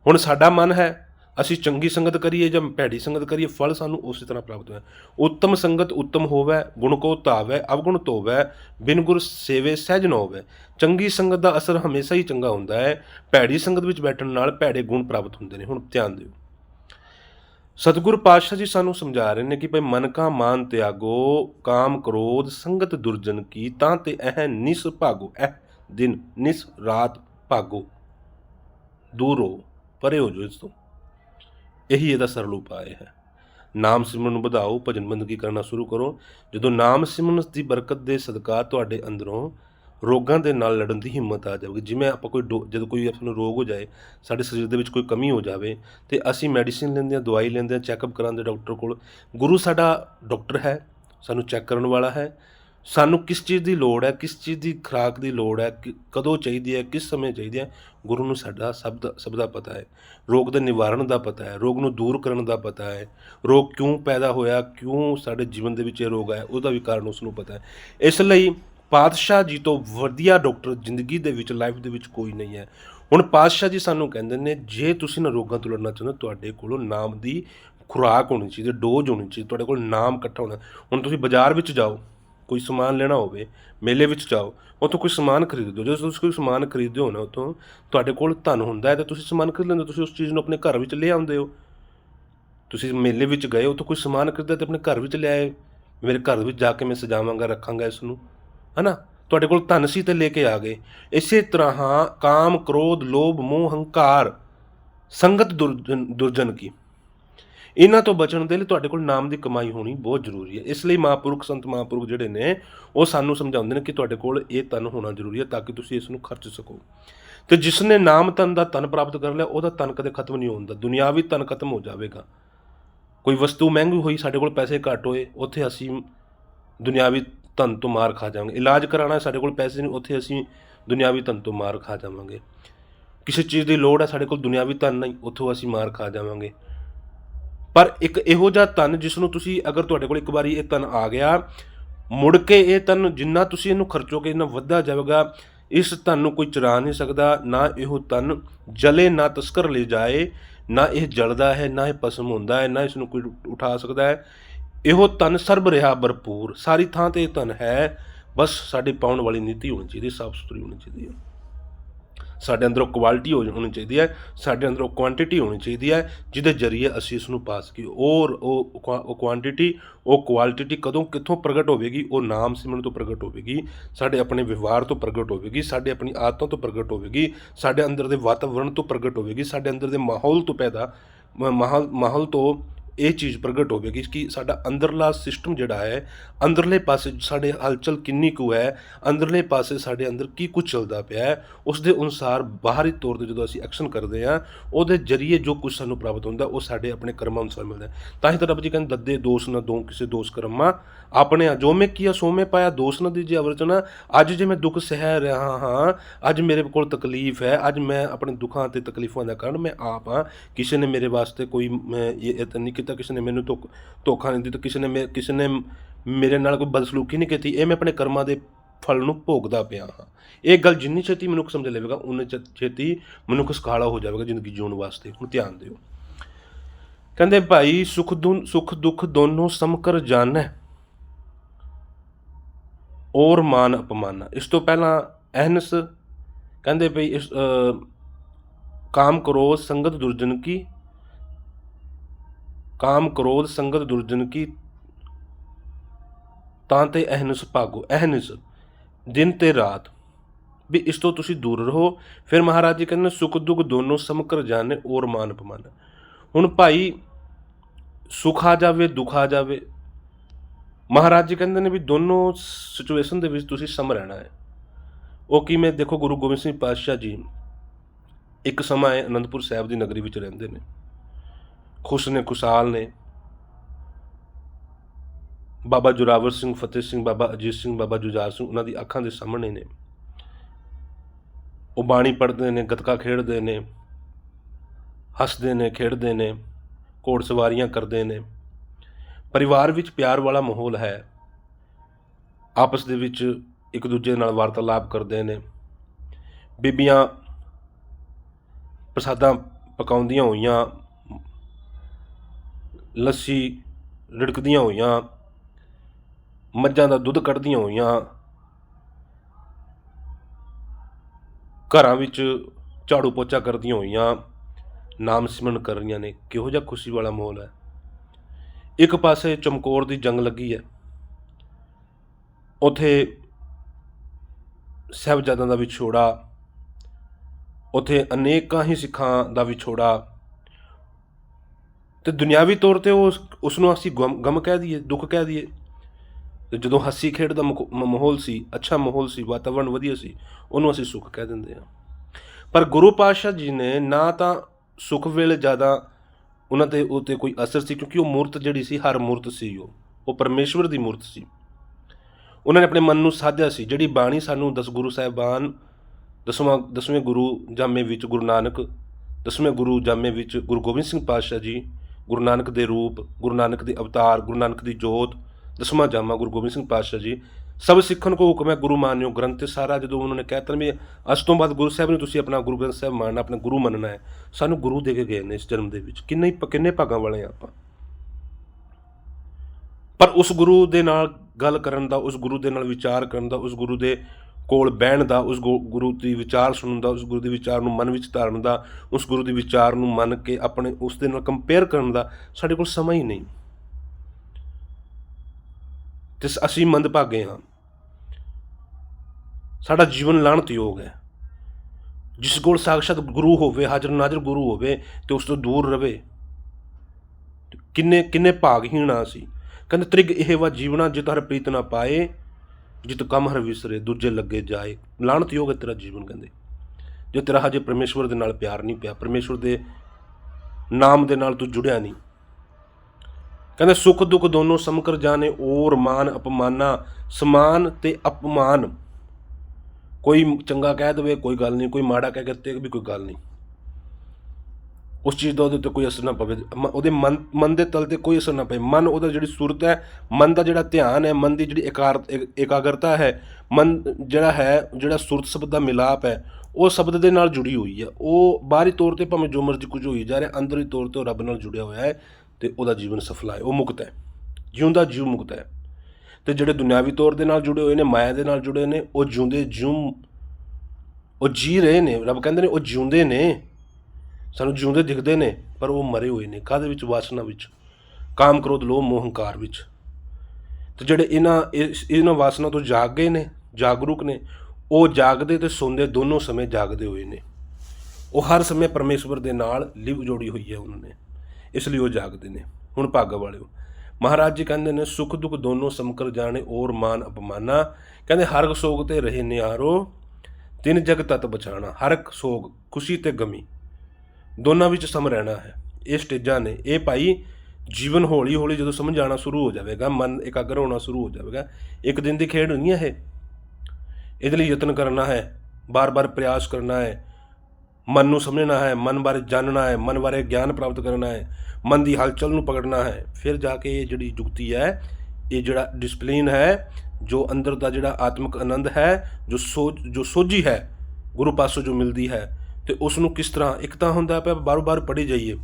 ਹੁਣ ਸਾਡਾ ਮਨ ਹੈ, ਅਸੀਂ ਚੰਗੀ ਸੰਗਤ ਕਰੀਏ ਜਾਂ ਭੈੜੀ ਸੰਗਤ ਕਰੀਏ, ਫਲ ਸਾਨੂੰ ਉਸੇ ਤਰ੍ਹਾਂ ਪ੍ਰਾਪਤ ਹੋਇਆ। ਉੱਤਮ ਸੰਗਤ ਉੱਤਮ ਹੋਵੇ, ਗੁਣ ਕੋ ਧਾਵੈ, ਅਵਗੁਣ ਧੋਵੈ, ਬਿਨ ਗੁਰ ਸੇਵੇ ਸਹਿਜ ਨ ਹੋਵੇ। ਚੰਗੀ ਸੰਗਤ ਦਾ ਅਸਰ ਹਮੇਸ਼ਾ ਹੀ ਚੰਗਾ ਹੁੰਦਾ ਹੈ। ਭੈੜੀ ਸੰਗਤ ਵਿੱਚ ਬੈਠਣ ਨਾਲ ਭੈੜੇ ਗੁਣ ਪ੍ਰਾਪਤ ਹੁੰਦੇ ਨੇ। ਹੁਣ ਧਿਆਨ ਦਿਓ। ਸਤਿਗੁਰ ਪਾਤਸ਼ਾਹ ਜੀ ਸਾਨੂੰ ਸਮਝਾ ਰਹੇ ਨੇ ਕਿ ਭਈ ਮਨ ਕਾ ਮਾਨ ਤਿਆਗੋ, ਕਾਮ ਕ੍ਰੋਧ ਸੰਗਤ ਦੁਰਜਨ ਕੀ, ਤਾਂ ਤੇ ਇਹ ਨਿਸ ਭਾਗੋ ਇਹ ਦਿਨ ਨਿਸ ਰਾਤ ਭਾਗੋ। ਦੂਰ ਹੋ ਪਰੇ ਹੋ ਜੋ ਇਸ ਤੋਂ। ਇਹੀ ਇਹਦਾ ਸਰਲ ਉਪਾਅ ਹੈ। ਨਾਮ ਸਿਮਰਨ ਨੂੰ ਵਧਾਓ, ਭਜਨ ਬੰਦਗੀ ਕਰਨਾ ਸ਼ੁਰੂ ਕਰੋ। ਜਦੋਂ ਨਾਮ ਸਿਮਰਨ ਦੀ ਬਰਕਤ ਦੇ ਸਦਕਾ ਤੁਹਾਡੇ ਅੰਦਰੋਂ ਰੋਗਾਂ ਦੇ ਨਾਲ ਲੜਨ ਦੀ ਹਿੰਮਤ ਆ ਜਾਵੇਗੀ। ਜਿਵੇਂ ਆਪਾਂ ਕੋਈ ਡੋ- ਜਦੋਂ ਕੋਈ ਆਪਾਂ ਨੂੰ ਰੋਗ ਹੋ ਜਾਏ, ਸਾਡੇ ਸਰੀਰ ਦੇ ਵਿੱਚ ਕੋਈ ਕਮੀ ਹੋ ਜਾਵੇ, ਤੇ ਅਸੀਂ ਮੈਡੀਸਿਨ ਲੈਂਦੇ ਹਾਂ, ਦਵਾਈ ਲੈਂਦੇ ਹਾਂ, ਚੈੱਕਅਪ ਕਰਾਉਂਦੇ ਡਾਕਟਰ ਕੋਲ। ਗੁਰੂ ਸਾਡਾ ਡਾਕਟਰ ਹੈ, ਸਾਨੂੰ ਚੈੱਕ ਕਰਨ ਵਾਲਾ ਹੈ। ਸਾਨੂੰ ਕਿਸ ਚੀਜ਼ ਦੀ ਲੋੜ ਹੈ ਕਿਸ ਚੀਜ਼ ਦੀ ਖੁਰਾਕ ਦੀ ਲੋੜ ਹੈ ਕਿ- ਕਦੋਂ ਚਾਹੀਦੀ ਹੈ ਕਿਸ ਸਮੇਂ ਚਾਹੀਦੀ ਹੈ ਗੁਰੂ ਨੂੰ ਸਾਡਾ ਸਭ ਦਾ ਸਭ ਦਾ ਪਤਾ ਹੈ। ਰੋਗ ਦੇ ਨਿਵਾਰਨ ਦਾ ਪਤਾ ਹੈ ਰੋਗ ਨੂੰ ਦੂਰ ਕਰਨ ਦਾ ਪਤਾ ਹੈ। ਰੋਗ ਕਿਉਂ ਪੈਦਾ ਹੋਇਆ ਕਿਉਂ ਸਾਡੇ ਜੀਵਨ ਦੇ ਵਿੱਚ ਇਹ ਰੋਗ ਆਇਆ ਉਹਦਾ ਵੀ ਕਾਰਨ ਉਸ ਨੂੰ ਪਤਾ ਹੈ। ਇਸ ਲਈ ਪਾਤਸ਼ਾਹ ਜੀ ਤੋਂ ਵਧੀਆ ਡਾਕਟਰ ਜ਼ਿੰਦਗੀ ਦੇ ਵਿੱਚ ਲਾਈਫ ਦੇ ਵਿੱਚ ਕੋਈ ਨਹੀਂ ਹੈ। ਹੁਣ ਪਾਤਸ਼ਾਹ ਜੀ ਸਾਨੂੰ ਕਹਿੰਦੇ ਨੇ ਜੇ ਤੁਸੀਂ ਨਾ ਰੋਗਾਂ ਤੋਂ ਲੜਨਾ ਚਾਹੁੰਦੇ ਹੋ, ਤੁਹਾਡੇ ਕੋਲੋਂ ਨਾਮ ਦੀ ਖੁਰਾਕ ਹੋਣੀ ਚਾਹੀਦੀ ਡੋਜ਼ ਹੋਣੀ ਚਾਹੀਦੀ ਤੁਹਾਡੇ ਕੋਲ ਨਾਮ ਇਕੱਠਾ ਹੋਣਾ। ਹੁਣ ਤੁਸੀਂ ਬਾਜ਼ਾਰ ਵਿੱਚ ਜਾਓ ਕੋਈ ਸਮਾਨ ਲੈਣਾ ਹੋਵੇ, ਮੇਲੇ ਵਿੱਚ ਜਾਓ, ਉੱਥੋਂ ਕੋਈ ਸਮਾਨ ਖਰੀਦਦੇ ਹੋ। ਜਦੋਂ ਤੁਸੀਂ ਕੋਈ ਸਮਾਨ ਖਰੀਦਦੇ ਹੋ ਨਾ ਉੱਥੋਂ, ਤੁਹਾਡੇ ਕੋਲ ਧਨ ਹੁੰਦਾ ਹੈ ਤਾਂ ਤੁਸੀਂ ਸਮਾਨ ਖਰੀਦ ਲੈਂਦੇ ਹੋ, ਤੁਸੀਂ ਉਸ ਚੀਜ਼ ਨੂੰ ਆਪਣੇ ਘਰ ਵਿੱਚ ਲੈ ਆਉਂਦੇ ਹੋ। ਤੁਸੀਂ ਮੇਲੇ ਵਿੱਚ ਗਏ, ਉੱਥੋਂ ਕੋਈ ਸਮਾਨ ਖਰੀਦਿਆ ਤੇ ਆਪਣੇ ਘਰ ਵਿੱਚ ਲੈ ਆਏ, ਮੇਰੇ ਘਰ ਵਿੱਚ ਜਾ ਕੇ ਮੈਂ ਸਜਾਵਾਂਗਾ, ਰੱਖਾਂਗਾ ਇਸ ਨੂੰ। ਹਨਾ? ਤੁਹਾਡੇ ਕੋਲ ਧਨ ਸੀ ਤੇ ਲੈ ਕੇ ਆ ਗਏ। ਇਸੇ ਤਰ੍ਹਾਂ ਕਾਮ, ਕ੍ਰੋਧ, ਲੋਭ, ਮੋਹ, ਹੰਕਾਰ, ਸੰਗਤ ਦੁਰਜਨ ਦੁਰਜਨ ਕੀ। ਇਹਨਾਂ ਤੋਂ ਬਚਣ ਦੇ ਲਈ ਤੁਹਾਡੇ ਕੋਲ ਨਾਮ ਦੀ ਕਮਾਈ ਹੋਣੀ ਬਹੁਤ ਜ਼ਰੂਰੀ ਹੈ। ਇਸ ਲਈ ਮਹਾਂਪੁਰਖ, ਸੰਤ ਮਹਾਂਪੁਰਖ ਜਿਹੜੇ ਨੇ, ਉਹ ਸਾਨੂੰ ਸਮਝਾਉਂਦੇ ਨੇ ਕਿ ਤੁਹਾਡੇ ਕੋਲ ਇਹ ਤਨ ਹੋਣਾ ਜ਼ਰੂਰੀ ਹੈ ਤਾਂ ਕਿ ਤੁਸੀਂ ਇਸ ਨੂੰ ਖਰਚ ਸਕੋ। ਤੇ ਜਿਸ ਨੇ ਨਾਮ ਤਨ ਦਾ ਤਨ ਪ੍ਰਾਪਤ ਕਰ ਲਿਆ, ਉਹਦਾ ਤਨ ਕਦੇ ਖਤਮ ਨਹੀਂ ਹੁੰਦਾ। ਦੁਨਿਆਵੀ ਤਨ ਖਤਮ ਹੋ ਜਾਵੇਗਾ। ਕੋਈ ਵਸਤੂ ਮਹਿੰਗੀ ਹੋਈ, ਸਾਡੇ ਕੋਲ ਪੈਸੇ ਘੱਟ ਹੋਏ, ਉੱਥੇ ਅਸੀਂ ਦੁਨਿਆਵੀ ਧਨ ਤੋਂ ਮਾਰ ਖਾ ਜਾਵਾਂਗੇ। ਇਲਾਜ ਕਰਾਉਣਾ ਸਾਡੇ ਕੋਲ ਪੈਸੇ ਨਹੀਂ, ਉੱਥੇ ਅਸੀਂ ਦੁਨਿਆਵੀ ਧਨ ਤੋਂ ਮਾਰ ਖਾ ਜਾਵਾਂਗੇ। ਕਿਸੇ ਚੀਜ਼ ਦੀ ਲੋੜ ਹੈ, ਸਾਡੇ ਕੋਲ ਦੁਨਿਆਵੀ ਧਨ ਨਹੀਂ, ਉੱਥੋਂ ਅਸੀਂ ਮਾਰ ਖਾ ਜਾਵਾਂਗੇ। ਪਰ ਇੱਕ ਇਹੋ ਜਿਹਾ ਧਨ ਜਿਸ ਨੂੰ ਤੁਸੀਂ ਅਗਰ ਤੁਹਾਡੇ ਕੋਲ ਇੱਕ ਵਾਰੀ ਇਹ ਧਨ ਆ ਗਿਆ, ਮੁੜ ਕੇ ਇਹ ਧਨ ਜਿੰਨਾ ਤੁਸੀਂ ਇਹਨੂੰ ਖਰਚੋਗੇ ਇਹਨਾਂ ਵੱਧਦਾ ਜਾਵੇਗਾ। ਇਸ ਧਨ ਨੂੰ ਕੋਈ ਚਰਾ ਨਹੀਂ ਸਕਦਾ, ਨਾ ਇਹੋ ਤਨ ਜਲੇ, ਨਾ ਤਸਕਰ ਲੈ ਜਾਏ, ਨਾ ਇਹ ਜਲਦਾ ਹੈ, ਨਾ ਇਹ ਪਸਮ ਹੁੰਦਾ ਹੈ, ਨਾ ਇਸ ਨੂੰ ਕੋਈ ਉਠਾ ਸਕਦਾ ਹੈ। ਇਹੋ ਧਨ ਸਰਬ ਰਿਹਾ ਭਰਪੂਰ। ਸਾਰੀ ਥਾਂ ਤੇ ਇਹ ਧਨ ਹੈ। ਬਸ ਸਾਡੀ ਪਾਉਣ ਵਾਲੀ ਨੀਤੀ ਹੋਣੀ ਚਾਹੀਦੀ, ਸਾਫ਼ ਸੁਥਰੀ ਹੋਣੀ ਚਾਹੀਦੀ ਹੈ। ਸਾਡੇ ਅੰਦਰੋਂ ਕੁਆਲਿਟੀ ਹੋਣੀ ਚਾਹੀਦੀ ਹੈ, ਸਾਡੇ ਅੰਦਰੋਂ ਉਹ ਕੁਆਂਟੀਟੀ ਹੋਣੀ ਚਾਹੀਦੀ ਹੈ, ਜਿਹਦੇ ਜਰੀਏ ਅਸੀਂ ਇਸ ਨੂੰ ਪਾਸ ਕੀ ਔਰ ਉਹ ਕੁਆ- ਉਹ ਕੁਆਂਟੀਟੀ ਉਹ ਕੁਆਲਿਟੀ ਕਦੋਂ ਕਿੱਥੋਂ ਪ੍ਰਗਟ ਹੋਵੇਗੀ, ਉਹ ਨਾਮ ਸਿਮਰਨ ਤੋਂ ਪ੍ਰਗਟ ਹੋਵੇਗੀ, ਸਾਡੇ ਆਪਣੇ ਵਿਵਹਾਰ ਤੋਂ ਪ੍ਰਗਟ ਹੋਵੇਗੀ, ਸਾਡੇ ਆਪਣੀ ਆਦਤਾਂ ਤੋਂ ਪ੍ਰਗਟ ਹੋਵੇਗੀ, ਸਾਡੇ ਅੰਦਰ ਦੇ ਵਾਤਾਵਰਣ ਤੋਂ ਪ੍ਰਗਟ ਹੋਵੇਗੀ, ਸਾਡੇ ਅੰਦਰ ਦੇ ਮਾਹੌਲ ਤੋਂ ਪੈਦਾ, ਮ- ਮਾਹੌਲ ਮਾਹੌਲ ਤੋਂ ਇਹ ਚੀਜ਼ ਪ੍ਰਗਟ ਹੋਵੇਗੀ ਕਿ ਸਾਡਾ ਅੰਦਰਲਾ ਸਿਸਟਮ ਜਿਹੜਾ ਹੈ, ਅੰਦਰਲੇ ਪਾਸੇ ਸਾਡੇ ਹਲਚਲ ਕਿੰਨੀ ਕੁ ਹੈ, ਅੰਦਰਲੇ ਪਾਸੇ ਸਾਡੇ ਅੰਦਰ ਕੀ ਕੁਝ ਚੱਲਦਾ ਪਿਆ ਹੈ ਉਸ ਦੇ ਅਨੁਸਾਰ ਬਾਹਰੀ ਤੌਰ ਤੇ ਜਦੋਂ ਅਸੀਂ ਐਕਸ਼ਨ ਕਰਦੇ ਹਾਂ, ਉਹਦੇ ਜਰੀਏ ਜੋ ਕੁਝ ਸਾਨੂੰ ਪ੍ਰਾਪਤ ਹੁੰਦਾ, ਉਹ ਸਾਡੇ ਆਪਣੇ ਕਰਮਾਂ ਅਨੁਸਾਰ ਮਿਲਦਾ ਤਾਂ ਹੀ ਤਾਂ ਰੱਬ ਜੀ ਕਹਿੰਦੇ, ਦੱਦੇ, ਦੋਸ਼ ਨਾ ਦੋ ਕਿਸੇ ਦੋਸ਼ ਕਰਮਾ। ਆਪਣੇ ਜੋ ਮੈਂ ਕੀਆ, ਸੋ ਮੈਂ ਪਾਇਆ, ਦੋਸ਼ ਨਾ ਦੀਜੇ ਅਵਰਚਨਾ ਅੱਜ ਜੇ ਮੈਂ ਦੁੱਖ ਸਹਿ ਰਿਹਾ ਹਾਂ, ਅੱਜ ਮੇਰੇ ਕੋਲ ਤਕਲੀਫ ਹੈ, ਅੱਜ ਮੈਂ ਆਪਣੇ ਦੁੱਖਾਂ ਤੇ ਤਕਲੀਫਾਂ ਦਾ ਕਾਰਨ ਮੈਂ ਆਪ ਹਾਂ। ਕਿਸੇ ਨੇ ਮੇਰੇ ਵਾਸਤੇ ਕੋਈ, ਮੈਂ ਇਹ ਤਾਂ ਨਹੀਂ ਕੀਤਾ ਕਿਸੇ ਨੇ ਮੈਨੂੰ ਧੋਖ- ਧੋਖਾ ਨਹੀਂ ਦਿੱਤਾ ਕਿਸੇ ਨੇ ਮੇ- ਕਿਸੇ ਨੇ ਮੇਰੇ ਨਾਲ ਕੋਈ ਬਦਸਲੂਕੀ ਨਹੀਂ ਕੀਤੀ ਇਹ ਮੈਂ ਆਪਣੇ ਕਰਮਾਂ ਦੇ ਫਲ ਨੂੰ ਭੋਗਦਾ ਪਿਆ ਹਾਂ। ਇਹ ਗੱਲ ਜਿੰਨੀ ਛੇਤੀ ਮਨੁੱਖ ਸਮਝ ਲਵੇਗਾ ਉਨੀ ਛ- ਛੇਤੀ ਮਨੁੱਖ ਸੁਖਾਲਾ ਹੋ ਜਾਵੇਗਾ ਜ਼ਿੰਦਗੀ ਜਿਉਣ ਵਾਸਤੇ। ਹੁਣ ਧਿਆਨ ਦਿਓ। ਕਹਿੰਦੇ ਭਾਈ ਸੁਖ ਦੁ ਸੁਖ ਦੁੱਖ ਦੋਨੋਂ ਸਮਕਰ ਜਾਣੈ ਔਰ ਮਾਨ ਅਪਮਾਨ। ਇਸ ਤੋਂ ਪਹਿਲਾਂ ਅਹਨਸ ਕਹਿੰਦੇ ਭਈ ਇਸ ਅ, ਕਾਮ ਕਰੋ ਸੰਗਤ ਦੁਰਜਨ ਕੀ ਕਾਮ ਕ੍ਰੋਧ ਸੰਗਤ ਦੁਰਜਨ ਕੀ? ਤਾਂ ਤੇ ਅਹਨਸ ਭਾਗੋ, ਅਹਨਸ, ਦਿਨ ਤੇ ਰਾਤ। ਵੀ ਇਸ ਤੋਂ ਤੁਸੀਂ ਦੂਰ ਰਹੋ, ਫਿਰ ਮਹਾਰਾਜ ਜੀ ਕਹਿੰਦੇ ਸੁਖ ਦੁੱਖ ਦੋਨੋਂ ਸਮਕਰ ਜਾਣੇ ਔਰ ਮਾਨ ਅਪਮਾਨ। ਹੁਣ ਭਾਈ, ਸੁਖ ਆ ਜਾਵੇ, ਦੁੱਖ ਆ ਜਾਵੇ। ਮਹਾਰਾਜ ਜੀ ਕਹਿੰਦੇ ਨੇ ਵੀ ਦੋਨੋਂ ਸਿਚੁਏਸ਼ਨ ਦੇ ਵਿੱਚ ਤੁਸੀਂ ਸਮ ਰਹਿਣਾ ਹੈ। ਉਹ ਕਿਵੇਂ ਦੇਖੋ ਗੁਰੂ ਗੋਬਿੰਦ ਸਿੰਘ ਪਾਤਸ਼ਾਹ ਜੀ ਇੱਕ ਸਮਾਂ ਹੈ ਅਨੰਦਪੁਰ ਸਾਹਿਬ ਦੀ ਨਗਰੀ ਵਿੱਚ ਰਹਿੰਦੇ ਨੇ। ਖੁਸ਼ ਨੇ, ਖੁਸ਼ਹਾਲ ਨੇ। ਬਾਬਾ ਜੁਰਾਵਰ ਸਿੰਘ, ਫਤਿਹ ਸਿੰਘ, ਬਾਬਾ ਅਜੀਤ ਸਿੰਘ, ਬਾਬਾ ਜੁਝਾਰ ਸਿੰਘ, ਉਹਨਾਂ ਦੀ ਅੱਖਾਂ ਦੇ ਸਾਹਮਣੇ ਨੇ। ਉਹ ਬਾਣੀ ਪੜ੍ਹਦੇ ਨੇ, ਗੱਤਕਾ ਖੇਡਦੇ ਨੇ, ਹੱਸਦੇ ਨੇ, ਖੇਡਦੇ ਨੇ, ਘੋੜ ਸਵਾਰੀਆਂ ਕਰਦੇ ਨੇ। ਪਰਿਵਾਰ ਵਿੱਚ ਪਿਆਰ ਵਾਲਾ ਮਾਹੌਲ ਹੈ। ਆਪਸ ਦੇ ਵਿੱਚ ਇੱਕ ਦੂਜੇ ਨਾਲ ਵਾਰਤਾਲਾਪ ਕਰਦੇ ਨੇ। ਬੀਬੀਆਂ ਪ੍ਰਸਾਦਾਂ ਪਕਾਉਂਦੀਆਂ ਹੋਈਆਂ ਲੱਸੀ ਰਿੜਕਦੀਆਂ ਹੋਈਆਂ, ਮੱਝਾਂ ਦਾ ਦੁੱਧ ਕੱਢਦੀਆਂ ਹੋਈਆਂ, ਘਰਾਂ ਵਿੱਚ ਝਾੜੂ ਪੋਚਾ ਕਰਦੀਆਂ ਹੋਈਆਂ, ਨਾਮ ਸਿਮਰਨ ਕਰ ਰਹੀਆਂ ਨੇ। ਕਿਹੋ ਜਿਹਾ ਖੁਸ਼ੀ ਵਾਲਾ ਮਾਹੌਲ ਹੈ। ਇੱਕ ਪਾਸੇ ਚਮਕੌਰ ਦੀ ਜੰਗ ਲੱਗੀ ਹੈ। ਉਥੇ ਸਾਹਿਬਜ਼ਾਦਿਆਂ ਦਾ ਵਿਛੋੜਾ, ਉਥੇ ਅਨੇਕਾਂ ਹੀ ਸਿੱਖਾਂ ਦਾ ਵਿਛੋੜਾ ਤੇ ਦੁਨਿਆਵੀ ਤੌਰ ਤੇ ਉਸ ਉਸ ਨੂੰ ਅਸੀਂ ਗਮ ਗਮ ਕਹਿ ਦਈਏ, ਦੁੱਖ ਕਹਿ ਦਈਏ। ਤੇ ਜਦੋਂ ਹੱਸੀ ਖੇਡ ਦਾ ਮਖੋ- ਮਾਹੌਲ ਸੀ, ਅੱਛਾ ਮਾਹੌਲ ਸੀ, ਵਾਤਾਵਰਣ ਵਧੀਆ ਸੀ, ਉਹਨੂੰ ਅਸੀਂ ਸੁੱਖ ਕਹਿ ਦਿੰਦੇ ਹਾਂ। ਪਰ ਗੁਰੂ ਪਾਤਸ਼ਾਹ ਜੀ ਨੇ ਨਾ ਤਾਂ ਸੁੱਖ ਵੇਲੇ ਜ਼ਿਆਦਾ ਉਹਨਾਂ ਤੇ ਉਹ ਤੇ ਕੋਈ ਅਸਰ ਸੀ, ਕਿਉਂਕਿ ਉਹ ਮੂਰਤ ਜਿਹੜੀ ਸੀ, ਹਰ ਮੂਰਤ ਸੀ ਉਹ। ਉਹ ਪਰਮੇਸ਼ਵਰ ਦੀ ਮੂਰਤ ਸੀ। ਉਹਨਾਂ ਨੇ ਆਪਣੇ ਮਨ ਨੂੰ ਸਾਧਿਆ ਸੀ, ਜਿਹੜੀ ਬਾਣੀ ਸਾਨੂੰ ਦਸ ਗੁਰੂ ਸਾਹਿਬਾਨ, ਦਸਵਾਂ, ਦਸਵੇਂ ਗੁਰੂ ਜਾਮੇ ਵਿੱਚ ਗੁਰੂ ਨਾਨਕ, ਦਸਵੇਂ ਗੁਰੂ ਜਾਮੇ ਵਿੱਚ ਗੁਰੂ ਗੋਬਿੰਦ ਸਿੰਘ ਪਾਤਸ਼ਾਹ ਜੀ ਗੁਰੂ ਨਾਨਕ ਦੇ ਰੂਪ, ਗੁਰੂ ਨਾਨਕ ਦੇ ਅਵਤਾਰ, ਗੁਰੂ ਨਾਨਕ ਦੀ ਜੋਤ, ਦਸਵਾਂ ਜਾਮਾ ਗੁਰੂ ਗੋਬਿੰਦ ਸਿੰਘ ਪਾਤਸ਼ਾਹ ਜੀ। ਸਭ ਸਿੱਖਣ ਕੋ ਹੁਕਮ ਹੈ ਗੁਰੂ ਮਾਨਿਓ ਗ੍ਰੰਥ ਤੇ ਸਾਰਾ। ਜਦੋਂ ਉਹਨਾਂ ਨੇ ਕਹਿਤਾ ਵੀ ਅੱਜ ਤੋਂ ਬਾਅਦ ਗੁਰੂ ਸਾਹਿਬ ਨੇ ਤੁਸੀਂ ਆਪਣਾ ਗੁਰੂ ਗ੍ਰੰਥ ਸਾਹਿਬ ਮੰਨਣਾ, ਆਪਣਾ ਗੁਰੂ ਮੰਨਣਾ ਹੈ, ਸਾਨੂੰ ਗੁਰੂ ਦੇ ਕੇ ਗਏ ਨੇ ਇਸ ਜਨਮ ਦੇ ਵਿੱਚ। ਕਿੰਨੇ ਹੀ- ਕਿੰਨੇ ਭਾਗਾਂ ਵਾਲੇ ਆ ਆਪਾਂ। ਪਰ ਉਸ ਗੁਰੂ ਦੇ ਨਾਲ ਗੱਲ ਕਰਨ ਦਾ, ਉਸ ਗੁਰੂ ਦੇ ਨਾਲ ਵਿਚਾਰ ਕਰਨ ਦਾ, ਉਸ ਗੁਰੂ ਦੇ ਕੋਲ ਬਹਿਣ ਦਾ, ਉਸ ਗੁ- ਗੁਰੂ ਦੀ ਵਿਚਾਰ ਸੁਣਨ ਦਾ, ਉਸ ਗੁਰੂ ਦੇ ਵਿਚਾਰ ਨੂੰ ਮਨ ਵਿੱਚ ਧਾਰਨ ਦਾ, ਉਸ ਗੁਰੂ ਦੇ ਵਿਚਾਰ ਨੂੰ ਮੰਨ ਕੇ ਆਪਣੇ ਉਸ ਦੇ ਨਾਲ ਕੰਪੇਅਰ ਕਰਨ ਦਾ ਸਾਡੇ ਕੋਲ ਸਮਾਂ ਹੀ ਨਹੀਂ। ਤੇ ਅਸੀਂ ਮੰਦਭਾਗੇ ਹਾਂ। ਸਾਡਾ ਜੀਵਨ ਲਾਣਤਯੋਗ ਹੈ। ਜਿਸ ਕੋਲ ਸਾਖਸ਼ਾਤ ਗੁਰੂ ਹੋਵੇ, ਹਾਜ਼ਰ ਨਾਜ਼ਰ ਗੁਰੂ ਹੋਵੇ ਤੇ ਉਸ ਤੋਂ ਦੂਰ ਰਵੇ। ਕਿੰਨੇ ਕਿੰਨੇ ਭਾਗਹੀਣ ਆ ਸੀ ਕਹਿੰਦੇ ਤ੍ਰਿਗ ਇਹ ਵਾ ਜੀਵਨਾ ਜਿਤ ਹਰ ਪ੍ਰੀਤ ਨਾ ਪਾਏ। ਜਿਤ ਕਮ ਹਰ ਵਿਸਰੇ ਦੂਜੇ ਲੱਗੇ ਜਾਏ ਲਾਣਤ ਯੋਗ ਹੈ ਤੇਰਾ ਜੀਵਨ ਕਹਿੰਦੇ। ਜੇ ਤੇਰਾ ਹਜੇ ਪਰਮੇਸ਼ਵਰ ਦੇ ਨਾਲ ਪਿਆਰ ਨਹੀਂ ਪਿਆ, ਪਰਮੇਸ਼ਵਰ ਦੇ ਨਾਮ ਦੇ ਨਾਲ ਤੂੰ ਜੁੜਿਆ ਨਹੀਂ। ਕਹਿੰਦੇ, ਸੁਖ ਦੁੱਖ ਦੋਨੋਂ ਸਮਕਰ ਜਾਣੇ ਔਰ ਮਾਨ ਅਪਮਾਨਾ, ਸਮਾਨ ਤੇ ਅਪਮਾਨ। ਕੋਈ ਚੰਗਾ ਕਹਿ ਦੇਵੇ, ਕੋਈ ਗੱਲ ਨਹੀਂ, ਕੋਈ ਮਾੜਾ ਕਹਿ ਕੇ ਵੀ ਕੋਈ ਗੱਲ ਨਹੀਂ। ਉਸ ਚੀਜ਼ ਦਾ ਉਹਦੇ ਉੱਤੇ ਕੋਈ ਅਸਰ ਨਾ ਪਵੇ। ਮ- ਉਹਦੇ ਮਨ ਮਨ ਦੇ ਤਲ ਤੇ ਕੋਈ ਅਸਰ ਨਾ ਪਵੇ ਮਨ ਉਹਦਾ ਜਿਹੜੀ ਸੁਰਤ ਹੈ, ਮਨ ਦਾ ਜਿਹੜਾ ਧਿਆਨ ਹੈ, ਮਨ ਦੀ ਜਿਹੜੀ ਇਕਾਰ ਇਕ ਇਕਾਗਰਤਾ ਹੈ, ਮਨ ਜਿਹੜਾ ਹੈ, ਜਿਹੜਾ ਸੁਰਤ ਸ਼ਬਦ ਦਾ ਮਿਲਾਪ ਹੈ, ਉਹ ਸ਼ਬਦ ਦੇ ਨਾਲ ਜੁੜੀ ਹੋਈ ਹੈ। ਉਹ ਬਾਹਰੀ ਤੌਰ ਤੇ ਭਾਵੇਂ ਜੋ ਮਰਜ਼ੀ ਕੁਝ ਹੋਈ ਜਾ ਰਿਹਾ ਅੰਦਰੀ ਤੌਰ ਤੇ ਉਹ ਰੱਬ ਨਾਲ ਜੁੜਿਆ ਹੋਇਆ ਹੈ ਤੇ ਉਹਦਾ ਜੀਵਨ ਸਫਲਾ ਹੈ। ਉਹ ਮੁਕਤ ਹੈ। ਜਿਉਂਦਾ ਜੀਵ ਮੁਕਤ ਹੈ। ਤੇ ਜਿਹੜੇ ਦੁਨਿਆਵੀ ਤੌਰ ਦੇ ਨਾਲ ਜੁੜੇ ਹੋਏ ਨੇ, ਮਾਇਆ ਦੇ ਨਾਲ ਜੁੜੇ ਨੇ, ਉਹ ਜਿਉਂਦੇ ਜਿਉਂ ਉਹ ਜੀ ਰਹੇ ਨੇ। ਰੱਬ ਕਹਿੰਦੇ ਨੇ ਉਹ ਜਿਉਂਦੇ ਨੇ। ਸਾਨੂੰ ਜਿਉਂਦੇ ਦਿਖਦੇ ਨੇ, ਪਰ ਉਹ ਮਰੇ ਹੋਏ ਨੇ। ਕਾਹਦੇ ਵਿੱਚ? ਵਾਸਨਾ ਵਿੱਚ। ਕਾਮ ਕ੍ਰੋਧ, ਲੋਭ, ਮੋਹ, ਹੰਕਾਰ ਵਿੱਚ। ਤੇ ਜਿਹੜੇ ਇਹਨਾਂ, ਇਸ- ਇਹਨਾਂ ਵਾਸਨਾ ਤੋਂ ਜਾਗ ਗਏ ਨੇ, ਜਾਗਰੂਕ ਨੇ, ਉਹ ਜਾਗਦੇ ਤੇ ਸੌਂਦੇ ਦੋਨੋਂ ਸਮੇਂ ਜਾਗਦੇ ਹੋਏ ਨੇ। ਉਹ ਹਰ ਸਮੇਂ ਪਰਮੇਸ਼ਵਰ ਦੇ ਨਾਲ ਲਿਵ ਜੋੜੀ ਹੋਈ ਹੈ ਉਹਨਾਂ ਨੇ। ਇਸ ਲਈ ਉਹ ਜਾਗਦੇ ਨੇ। ਹੁਣ ਭਾਗ ਵਾਲਿਓ, ਮਹਾਰਾਜ ਜੀ ਕਹਿੰਦੇ ਨੇ, ਸੁਖ ਦੁੱਖ ਦੋਨੋਂ ਸਮਕਰ ਜਾਣੇ, ਔਰ ਮਾਨ ਅਪਮਾਨਾ। ਕਹਿੰਦੇ ਹਰ ਸੋਗ ਤੇ ਰਹੇ ਨਿਆਰੋ, ਤਿੰਨ ਜਗ ਤਤ ਬਚਾਣਾ ਹਰ ਇੱਕ ਸੋਗ ਖੁਸ਼ੀ ਤੇ ਗਮੀ। ਦੋਨਾਂ ਵਿੱਚ ਸਮ ਰਹਿਣਾ ਹੈ। ਇਹ ਸਟੇਜਾਂ ਨੇ। ਇਹ ਭਾਈ ਜੀਵਨ ਹੌਲੀ ਹੌਲੀ ਜਦੋਂ ਸਮਝ ਆਣਾ ਸ਼ੁਰੂ ਹੋ ਜਾਵੇਗਾ, ਮਨ ਇਕਾਗਰ ਹੋਣਾ ਸ਼ੁਰੂ ਹੋ ਜਾਵੇਗਾ, ਇੱਕ ਦਿਨ ਦੀ ਖੇਡ ਨਹੀਂ ਹੈ ਇਹਦੇ ਲਈ ਯਤਨ ਕਰਨਾ ਹੈ, ਬਾਰ-ਬਾਰ ਪ੍ਰਯਾਸ ਕਰਨਾ ਹੈ। ਮਨ ਨੂੰ ਸਮਝਣਾ ਹੈ, ਮਨ ਬਾਰੇ ਜਾਣਨਾ ਹੈ, ਮਨ ਬਾਰੇ ਗਿਆਨ ਪ੍ਰਾਪਤ ਕਰਨਾ ਹੈ, ਮਨ ਦੀ ਹਲਚਲ ਨੂੰ ਪਕੜਨਾ ਹੈ। ਫਿਰ ਜਾ ਕੇ ਇਹ ਜਿਹੜੀ ਜੁਗਤੀ ਹੈ, ਇਹ ਜਿਹੜਾ ਡਿਸਪਲਿਨ ਹੈ, ਜੋ ਅੰਦਰ ਦਾ ਜਿਹੜਾ ਆਤਮਿਕ ਆਨੰਦ ਹੈ, ਜੋ ਸੋਝ ਜੋ ਸੋਝੀ ਹੈ, ਗੁਰੂ ਪਾਸੋਂ ਜੋ ਮਿਲਦੀ ਹੈ ਅਤੇ ਉਸ ਨੂੰ ਕਿਸ ਤਰ੍ਹਾਂ ਇੱਕ ਤਾਂ ਹੁੰਦਾ ਪਿਆ, ਬਾਹਰੋਂ ਬਾਹਰ ਪੜ੍ਹੀ ਜਾਈਏ।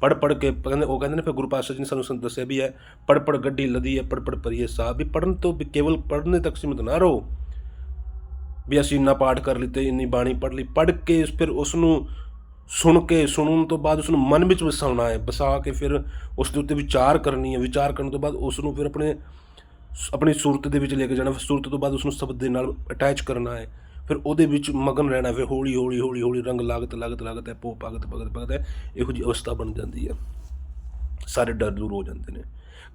ਪੜ੍ਹ ਪੜ੍ਹ ਕੇ ਕਹਿੰਦੇ ਉਹ ਕਹਿੰਦੇ ਨੇ ਫਿਰ ਗੁਰੂ ਪਾਤਸ਼ਾਹ ਜੀ ਨੇ ਸਾਨੂੰ ਦੱਸਿਆ ਵੀ ਹੈ, ਪੜ੍ਹ ਪੜ੍ਹ ਗੱਡੀ ਲਦੀ ਹੈ, ਪੜ੍ਹ ਪੜ੍ਹ ਪਰੀਏ ਸਾਹਿਬ ਵੀ ਪੜਨ ਤੋਂ ਵੀ ਕੇਵਲ ਪੜ੍ਹਨੇ ਤੱਕ ਸੀਮਿਤ ਨਾ ਰਹੋ। ਵੀ ਅਸੀਂ ਇੰਨਾ ਪਾਠ ਕਰ ਲਿੱਤੇ, ਇੰਨੀ ਬਾਣੀ ਪੜ੍ਹ ਲਈ, ਪੜ੍ਹ ਕੇ ਫਿਰ ਉਸ ਨੂੰ ਸੁਣ ਕੇ, ਸੁਣਨ ਤੋਂ ਬਾਅਦ ਉਸ ਨੂੰ ਮਨ ਵਿੱਚ ਵਸਾਉਣਾ ਹੈ, ਵਸਾ ਕੇ ਫਿਰ ਉਸ ਦੇ ਉੱਤੇ ਵਿਚਾਰ ਕਰਨੀ ਹੈ। ਵਿਚਾਰ ਕਰਨ ਤੋਂ ਬਾਅਦ ਉਸ ਨੂੰ ਫਿਰ ਆਪਣੇ ਆਪਣੀ ਸੂਰਤ ਦੇ ਵਿੱਚ ਲੈ ਕੇ ਜਾਣਾ, ਫਿਰ ਸੂਰਤ ਤੋਂ ਬਾਅਦ ਉਸ ਨੂੰ ਸ਼ਬਦ ਦੇ ਨਾਲ ਅਟੈਚ ਕਰਨਾ ਹੈ। ਫਿਰ ਉਹਦੇ ਵਿੱਚ ਮਗਨ ਰਹਿਣਾ, ਫਿਰ ਹੌਲੀ ਹੌਲੀ ਹੌਲੀ ਹੌਲੀ ਰੰਗ ਲਾਗਤ ਲਾਗਤ ਲਾਗਤ ਹੈ ਪੋ ਭਗਤ ਭਗਤ ਭਗਤ ਹੈ, ਇਹੋ ਜਿਹੀ ਅਵਸਥਾ ਬਣ ਜਾਂਦੀ ਹੈ। ਸਾਰੇ ਡਰ ਦੂਰ ਹੋ ਜਾਂਦੇ ਨੇ।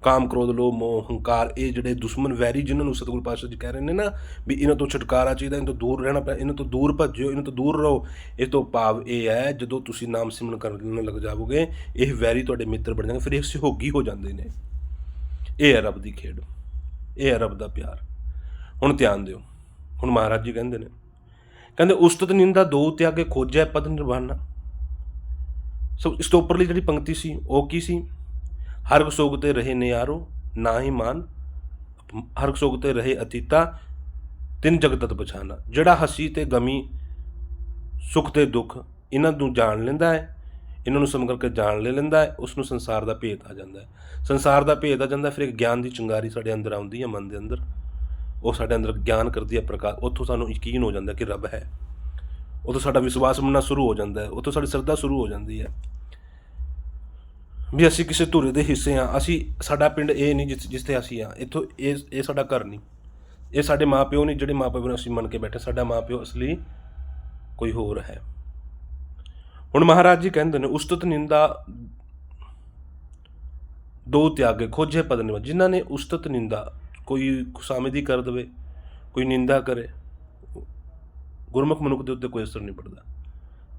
ਕਾਮ, ਕ੍ਰੋਧ, ਲੋਭ, ਮੋਹ, ਹੰਕਾਰ, ਇਹ ਜਿਹੜੇ ਦੁਸ਼ਮਣ ਵੈਰੀ ਜਿਨ੍ਹਾਂ ਨੂੰ ਸਤਿਗੁਰੂ ਪਾਤਸ਼ਾਹ ਜੀ ਕਹਿ ਰਹੇ ਨੇ ਨਾ ਵੀ ਇਹਨਾਂ ਤੋਂ ਛੁਟਕਾਰਾ ਚਾਹੀਦਾ, ਇਹਨਾਂ ਤੋਂ ਦੂਰ ਰਹਿਣਾ ਪੈ, ਇਹਨਾਂ ਤੋਂ ਦੂਰ ਭੱਜਿਓ, ਇਹਨਾਂ ਤੋਂ ਦੂਰ ਰਹੋ। ਇਸ ਤੋਂ ਭਾਵ ਇਹ ਹੈ, ਜਦੋਂ ਤੁਸੀਂ ਨਾਮ ਸਿਮਰਨ ਕਰਨ ਲੱਗ ਜਾਵੋਗੇ, ਇਹ ਵੈਰੀ ਤੁਹਾਡੇ ਮਿੱਤਰ ਬਣ ਜਾਣਗੇ ਫਿਰ ਇਹ ਸਹਿਯੋਗੀ ਹੋ ਜਾਂਦੇ ਨੇ। ਇਹ ਹੈ ਰੱਬ ਦੀ ਖੇਡ, ਇਹ ਹੈ ਰੱਬ ਦਾ ਪਿਆਰ। ਹੁਣ ਧਿਆਨ ਦਿਓ। ਹੁਣ ਮਹਾਰਾਜ ਜੀ ਕਹਿੰਦੇ ਨੇ ਕਹਿੰਦੇ ਉਸਤਤ ਨਿੰਦਾ ਦੋ ਤਿਆਗੇ ਖੋਜੈ ਪਦ ਨਿਰਵਾਣਾ। ਸੋ ਇਸ ਤੋਂ ਉੱਪਰਲੀ ਜਿਹੜੀ ਪੰਕਤੀ ਸੀ, ਉਹ ਕੀ ਸੀ? ਹਰ ਸੋਗ ਤੇ ਰਹੇ ਨਿਆਰੋ, ਨਾ ਹੀ ਮਾਨ। ਹਰ ਸੋਗ ਤੇ ਰਹੇ ਅਤੀਤਾ, ਤਿੰਨ ਜਗਤਤ ਪਛਾਨਾ। ਜਿਹੜਾ ਹਸੀ ਤੇ ਗਮੀ, ਸੁਖ ਤੇ ਦੁੱਖ, ਇਹਨਾਂ ਨੂੰ ਜਾਣ ਲੈਂਦਾ ਹੈ, ਇਹਨਾਂ ਨੂੰ ਸਮ ਕਰਕੇ ਜਾਣ ਲੈ ਲੈਂਦਾ ਹੈ ਉਸ ਨੂੰ ਸੰਸਾਰ ਦਾ ਭੇਦ ਆ ਜਾਂਦਾ ਹੈ। ਸੰਸਾਰ ਦਾ ਭੇਦ ਆ ਜਾਂਦਾ, ਫਿਰ ਇੱਕ ਗਿਆਨ ਦੀ ਚਿੰਗਾਰੀ ਸਾਡੇ ਅੰਦਰ ਆਉਂਦੀ ਹੈ, ਮਨ ਦੇ ਅੰਦਰ। ਉਹ ਸਾਡੇ ਅੰਦਰ ਗਿਆਨ ਕਰਦੀ ਹੈ ਪ੍ਰਕਾਸ਼, ਉੱਥੋਂ ਸਾਨੂੰ ਯਕੀਨ ਹੋ ਜਾਂਦਾ ਕਿ ਰੱਬ ਹੈ। ਉਦੋਂ ਸਾਡਾ ਵਿਸ਼ਵਾਸ ਮੰਨਣਾ ਸ਼ੁਰੂ ਹੋ ਜਾਂਦਾ ਹੈ, ਉੱਥੋਂ ਸਾਡੀ ਸਰਦਾ ਸ਼ੁਰੂ ਹੋ ਜਾਂਦੀ ਹੈ। ਵੀ ਅਸੀਂ ਕਿਸੇ ਧੁਰੇ ਦੇ ਹਿੱਸੇ ਆ ਅਸੀਂ, ਸਾਡਾ ਪਿੰਡ ਇਹ ਨਹੀਂ ਜਿਸ ਜਿੱਥੇ ਅਸੀਂ ਆ ਇੱਥੋਂ ਇਹ ਇਹ ਸਾਡਾ ਘਰ ਨਹੀਂ। ਇਹ ਸਾਡੇ ਮਾਪਿਓ ਨਹੀਂ, ਜਿਹੜੇ ਮਾਪਿਓ ਨੂੰ ਅਸੀਂ ਮੰਨ ਕੇ ਬੈਠੇ, ਸਾਡਾ ਮਾਪਿਓ ਅਸਲੀ ਕੋਈ ਹੋਰ ਹੈ। ਹੁਣ ਮਹਾਰਾਜ ਜੀ ਕਹਿੰਦੇ ਨੇ, ਉਸਤਤ ਨਿੰਦਾ ਦੋ ਤਿਆਗੇ ਖੋਜੇ ਪਦ ਨਿਵਾ ਜਿਨ੍ਹਾਂ ਨੇ ਉਸਤਤ ਨਿੰਦਾ ਕੋਈ ਖੁਸ਼ਾਮਦੀ ਕਰ ਦਵੇ, ਕੋਈ ਨਿੰਦਾ ਕਰੇ, ਗੁਰਮੁਖ ਮਨੁੱਖ ਦੇ ਉੱਤੇ ਕੋਈ ਅਸਰ ਨਹੀਂ ਪੜਦਾ।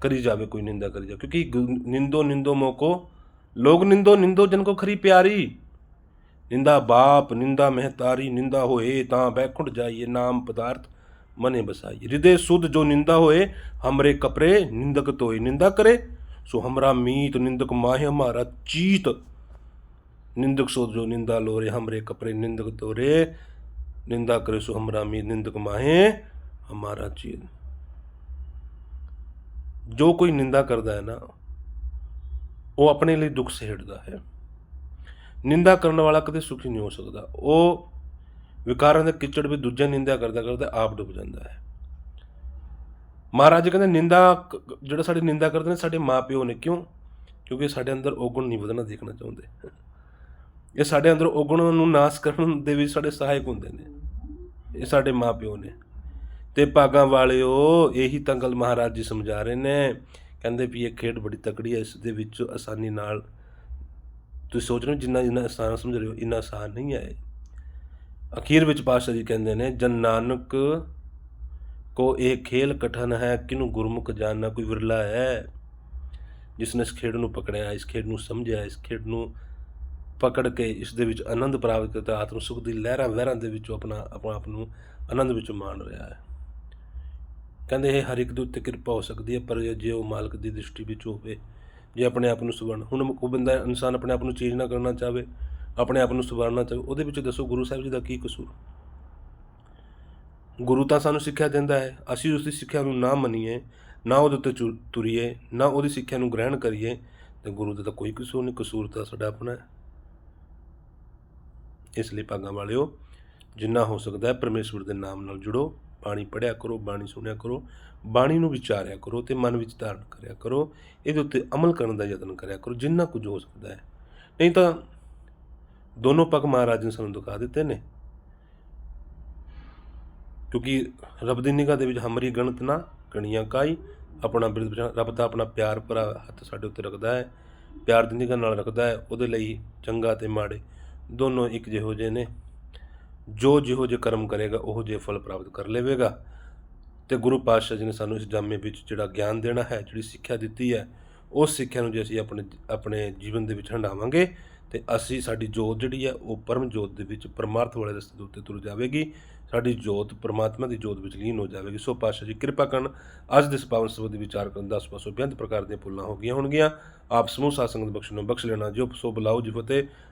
ਕਰੀ ਜਾਵੇ ਕੋਈ ਨਿੰਦਾ, ਕਰੀ ਜਾਵੇ, ਕਿਉਂਕਿ ਨਿੰਦੋ ਨਿੰਦੋ ਮੋਕੋ ਲੋਗ ਨਿੰਦੋ ਨਿੰਦੋ ਜਨ ਕੋ ਖਰੀ ਪਿਆਰੀ। ਨਿੰਦਾ ਬਾਪ, ਨਿੰਦਾ ਮਹਤਾਰੀ, ਨਿੰਦਾ ਹੋਏ ਤਾਂ ਬੈਕੁੰਠ ਜਾਈਏ, ਨਾਮ ਪਦਾਰਥ ਮਨੇ ਬਸਾਈ ਹਿਰਦੇ ਸੁਧ ਜੋ ਨਿੰਦਾ ਹੋਏ, ਹਮਰੇ ਕਪਰੇ ਨਿੰਦਕ ਤੋਏ ਨਿੰਦਾ ਕਰੇ। ਸੋ ਹਮਰਾ ਮੀਤ, ਨਿੰਦਕ ਮਾਹਿ ਹਮਾਰਾ ਚੀਤ। ਨਿੰਦਕ ਸੋ ਜੋ ਨਿੰਦਾ ਲੋਰੇ ਹਮਰੇ ਕਪਰੇ, ਨਿੰਦਕ ਤੋਰੇ। ਨਿੰਦਾ ਕਰੇ ਸੋ ਹਮਰਾ ਮੀਤ ਨਿੰਦਕ ਮਾਹਿ ਹਮਾਰਾ ਜੋ ਕੋਈ ਨਿੰਦਾ ਕਰਦਾ ਹੈ ਨਾ, ਉਹ ਆਪਣੇ ਲਈ ਦੁੱਖ ਸਹਿੜਦਾ ਹੈ। ਨਿੰਦਾ ਕਰਨ ਵਾਲਾ ਕਦੇ ਸੁਖੀ ਨਹੀਂ ਹੋ ਸਕਦਾ। ਉਹ ਵਿਕਾਰਾਂ ਦੇ ਕਿਚੜ ਵਿੱਚ ਦੂਜਾ ਨਿੰਦਾ ਕਰਦਾ ਕਰਦਾ ਆਪ ਡੁੱਬ ਜਾਂਦਾ ਹੈ। ਮਹਾਰਾਜ ਕਹਿੰਦੇ, ਨਿੰਦਾ ਜਿਹੜਾ ਸਾਡੇ ਨਿੰਦਾ ਕਰਦੇ ਨੇ, ਸਾਡੇ ਮਾਪਿਓ ਨੇ ਕਿਉਂ? ਕਿਉਂਕਿ ਸਾਡੇ ਅੰਦਰ ਔਗੁਣ ਨਹੀਂ ਵਧਣਾ ਦੇਖਣਾ ਚਾਹੁੰਦੇ। ਇਹ ਸਾਡੇ ਅੰਦਰ ਔਗੁਣ ਨੂੰ ਨਾਸ਼ ਕਰਨ ਦੇ ਵਿੱਚ ਸਾਡੇ ਸਹਾਇਕ ਹੁੰਦੇ ਨੇ। ਇਹ ਸਾਡੇ ਮਾਪਿਓ ਨੇ। ਤੇ ਭਾਗਾਂ ਵਾਲਿਓ, ਇਹੀ ਤਾਂ ਗੱਲ ਮਹਾਰਾਜ ਜੀ ਸਮਝਾ ਰਹੇ ਨੇ। ਕਹਿੰਦੇ ਵੀ ਇਹ ਖੇਡ ਬੜੀ ਤਕੜੀ ਹੈ, ਇਸ ਦੇ ਵਿੱਚ ਆਸਾਨੀ ਨਾਲ ਤੁਸੀਂ ਸੋਚ ਰਹੇ ਹੋ, ਜਿੰਨਾ ਜਿੰਨਾ ਆਸਾਨ ਸਮਝ ਰਹੇ ਹੋ, ਇੰਨਾ ਆਸਾਨ ਨਹੀਂ ਹੈ ਇਹ। ਅਖੀਰ ਵਿੱਚ ਪਾਤਸ਼ਾਹ ਜੀ ਕਹਿੰਦੇ ਨੇ, ਜਨ ਨਾਨਕ ਕੋ ਇਹ ਖੇਲ ਕਠਨ ਹੈ ਕਿਨੂੰ ਗੁਰਮੁਖ ਜਾਣਨਾ ਕੋਈ ਵਿਰਲਾ ਹੈ। ਜਿਸ ਨੇ ਇਸ ਖੇਡ ਨੂੰ ਪਕੜਿਆ, ਇਸ ਖੇਡ ਨੂੰ ਸਮਝਿਆ, ਇਸ ਖੇਡ ਨੂੰ ਪਕੜ ਕੇ ਇਸ ਦੇ ਵਿੱਚ ਆਨੰਦ ਪ੍ਰਾਪਤ ਕੀਤਾ ਆਤਮ ਸੁਖ ਦੀ ਲਹਿਰਾਂ ਵਹਿਰਾਂ ਦੇ ਵਿੱਚੋਂ ਆਪਣਾ ਆਪਣਾ ਆਪ ਨੂੰ ਆਨੰਦ ਵਿੱਚ ਮਾਣ ਰਿਹਾ ਹੈ। ਕਹਿੰਦੇ ਇਹ ਹਰ ਇੱਕ ਦੇ ਉੱਤੇ ਕਿਰਪਾ ਹੋ ਸਕਦੀ ਹੈ, ਪਰ ਜੇ ਉਹ ਮਾਲਕ ਦੀ ਦ੍ਰਿਸ਼ਟੀ ਵਿੱਚ ਹੋਵੇ, ਜੇ ਆਪਣੇ ਆਪ ਨੂੰ ਸੁਵਰਨ ਹੁਣ ਕੋਈ ਬੰਦਾ, ਇਨਸਾਨ ਆਪਣੇ ਆਪ ਨੂੰ ਚੇਂਜ ਨਾ ਕਰਨਾ ਚਾਹਵੇ, ਆਪਣੇ ਆਪ ਨੂੰ ਸਵਾਰਨਾ ਚਾਹਵੇ, ਉਹਦੇ ਵਿੱਚ ਦੱਸੋ ਗੁਰੂ ਸਾਹਿਬ ਜੀ ਦਾ ਕੀ ਕਸੂਰ? ਗੁਰੂ ਤਾਂ ਸਾਨੂੰ ਸਿੱਖਿਆ ਦਿੰਦਾ ਹੈ, ਅਸੀਂ ਉਸ ਦੀ ਸਿੱਖਿਆ ਨੂੰ ਨਾ ਮੰਨੀਏ, ਨਾ ਉਹਦੇ ਉੱਤੇ ਚੁ- ਤੁਰੀਏ ਨਾ ਉਹਦੀ ਸਿੱਖਿਆ ਨੂੰ ਗ੍ਰਹਿਣ ਕਰੀਏ, ਤੇ ਗੁਰੂ ਦਾ ਤਾਂ ਕੋਈ ਕਸੂਰ ਨਹੀਂ, ਕਸੂਰ ਤਾਂ ਸਾਡਾ ਆਪਣਾ ਹੈ। ਇਸ ਲਈ ਭਾਗਾਂ ਵਾਲਿਓ, ਜਿੰਨਾ ਹੋ ਸਕਦਾ ਹੈ ਪਰਮੇਸ਼ਵਰ ਦੇ ਨਾਮ ਨਾਲ ਜੁੜੋ, ਬਾਣੀ ਪੜ੍ਹਿਆ ਕਰੋ, ਬਾਣੀ ਸੁਣਿਆ ਕਰੋ, ਬਾਣੀ ਨੂੰ ਵਿਚਾਰਿਆ ਕਰੋ ਤੇ ਮਨ ਵਿੱਚ ਧਾਰਨ ਕਰਿਆ ਕਰੋ, ਇਹਦੇ ਉੱਤੇ ਅਮਲ ਕਰਨ ਦਾ ਯਤਨ ਕਰਿਆ ਕਰੋ, ਜਿੰਨਾ ਕੁਝ ਹੋ ਸਕਦਾ ਹੈ। ਨਹੀਂ ਤਾਂ ਦੋਨੋਂ ਪੱਖ ਮਹਾਰਾਜ ਨੇ ਸਾਨੂੰ ਦਿਖਾ ਦਿੱਤੇ ਨੇ। ਕਿਉਂਕਿ ਰੱਬ ਦੀ ਨਿਗਾਹ ਦੇ ਵਿੱਚ ਹਮਰੀ ਗਣਤ ਨਾ ਗਣੀਆਂ ਕਾਈ, ਆਪਣਾ ਬਿਰਦ ਪਛਾਣ ਰੱਬ ਦਾ ਆਪਣਾ ਪਿਆਰ ਭਰਾ ਹੱਥ ਸਾਡੇ ਉੱਤੇ ਰੱਖਦਾ ਹੈ, ਪਿਆਰ ਦੀ ਨਿਗਾਹ ਨਾਲ ਰੱਖਦਾ ਹੈ, ਉਹਦੇ ਲਈ ਚੰਗਾ ਤੇ ਮਾੜੇ ਦੋਨੋਂ ਇੱਕ ਜਿਹੋ ਜਿਹੇ ਨੇ। ਜੋ ਜਿਹੋ ਜਿਹੇ ਕਰਮ ਕਰੇਗਾ, ਉਹ ਜਿਹੇ ਫਲ ਪ੍ਰਾਪਤ ਕਰ ਲਵੇਗਾ। ਤੇ ਗੁਰੂ ਪਾਤਸ਼ਾਹ ਜੀ ਨੇ ਸਾਨੂੰ ਇਸ ਜਾਮੇ ਵਿੱਚ ਜਿਹੜਾ ਗਿਆਨ ਦੇਣਾ ਹੈ, ਜਿਹੜੀ ਸਿੱਖਿਆ ਦਿੱਤੀ ਹੈ, ਉਸ ਸਿੱਖਿਆ ਨੂੰ ਜੇ ਅਸੀਂ ਆਪਣੇ ਆਪਣੇ ਜੀਵਨ ਦੇ ਵਿੱਚ ਹੰਡਾਵਾਂਗੇ, ਤੇ ਅਸੀਂ ਸਾਡੀ ਜੋਤ ਜਿਹੜੀ ਹੈ, ਉਹ ਪਰਮ ਜੋਤ ਦੇ ਵਿੱਚ, ਪਰਮਾਰਥ ਵਾਲੇ ਰਸਤੇ ਦੇ ਉੱਤੇ ਤੁਰ ਜਾਵੇਗੀ। ਸਾਡੀ ਜੋਤ, ਪਰਮਾਤਮਾ ਦੀ ਜੋਤ ਵਿੱਚ ਲੀਨ ਹੋ ਜਾਵੇਗੀ। ਸੋ ਪਾਤਸ਼ਾਹ ਜੀ, ਕਿਰਪਾ ਕਰਨ, ਅੱਜ ਦੇ ਇਸ ਪਾਵਨ ਸਬਦ ਵਿਚਾਰ ਕਰਨ ਦਾ ਪਾਸੋਂ ਬੇਅੰਤ ਪ੍ਰਕਾਰ ਦੀਆਂ ਭੁੱਲਾਂ ਹੋ ਗਈਆਂ ਹੋਣਗੀਆਂ। ਆਪ ਸਮੂਹ ਸਾਧ ਸੰਗਤ ਬਖਸ਼ ਨੂੰ ਬਖਸ਼ ਲੈਣਾ, ਜੋ ਸੋ ਬੁਲਾਓ ਜੀ ਫਤਿਹ।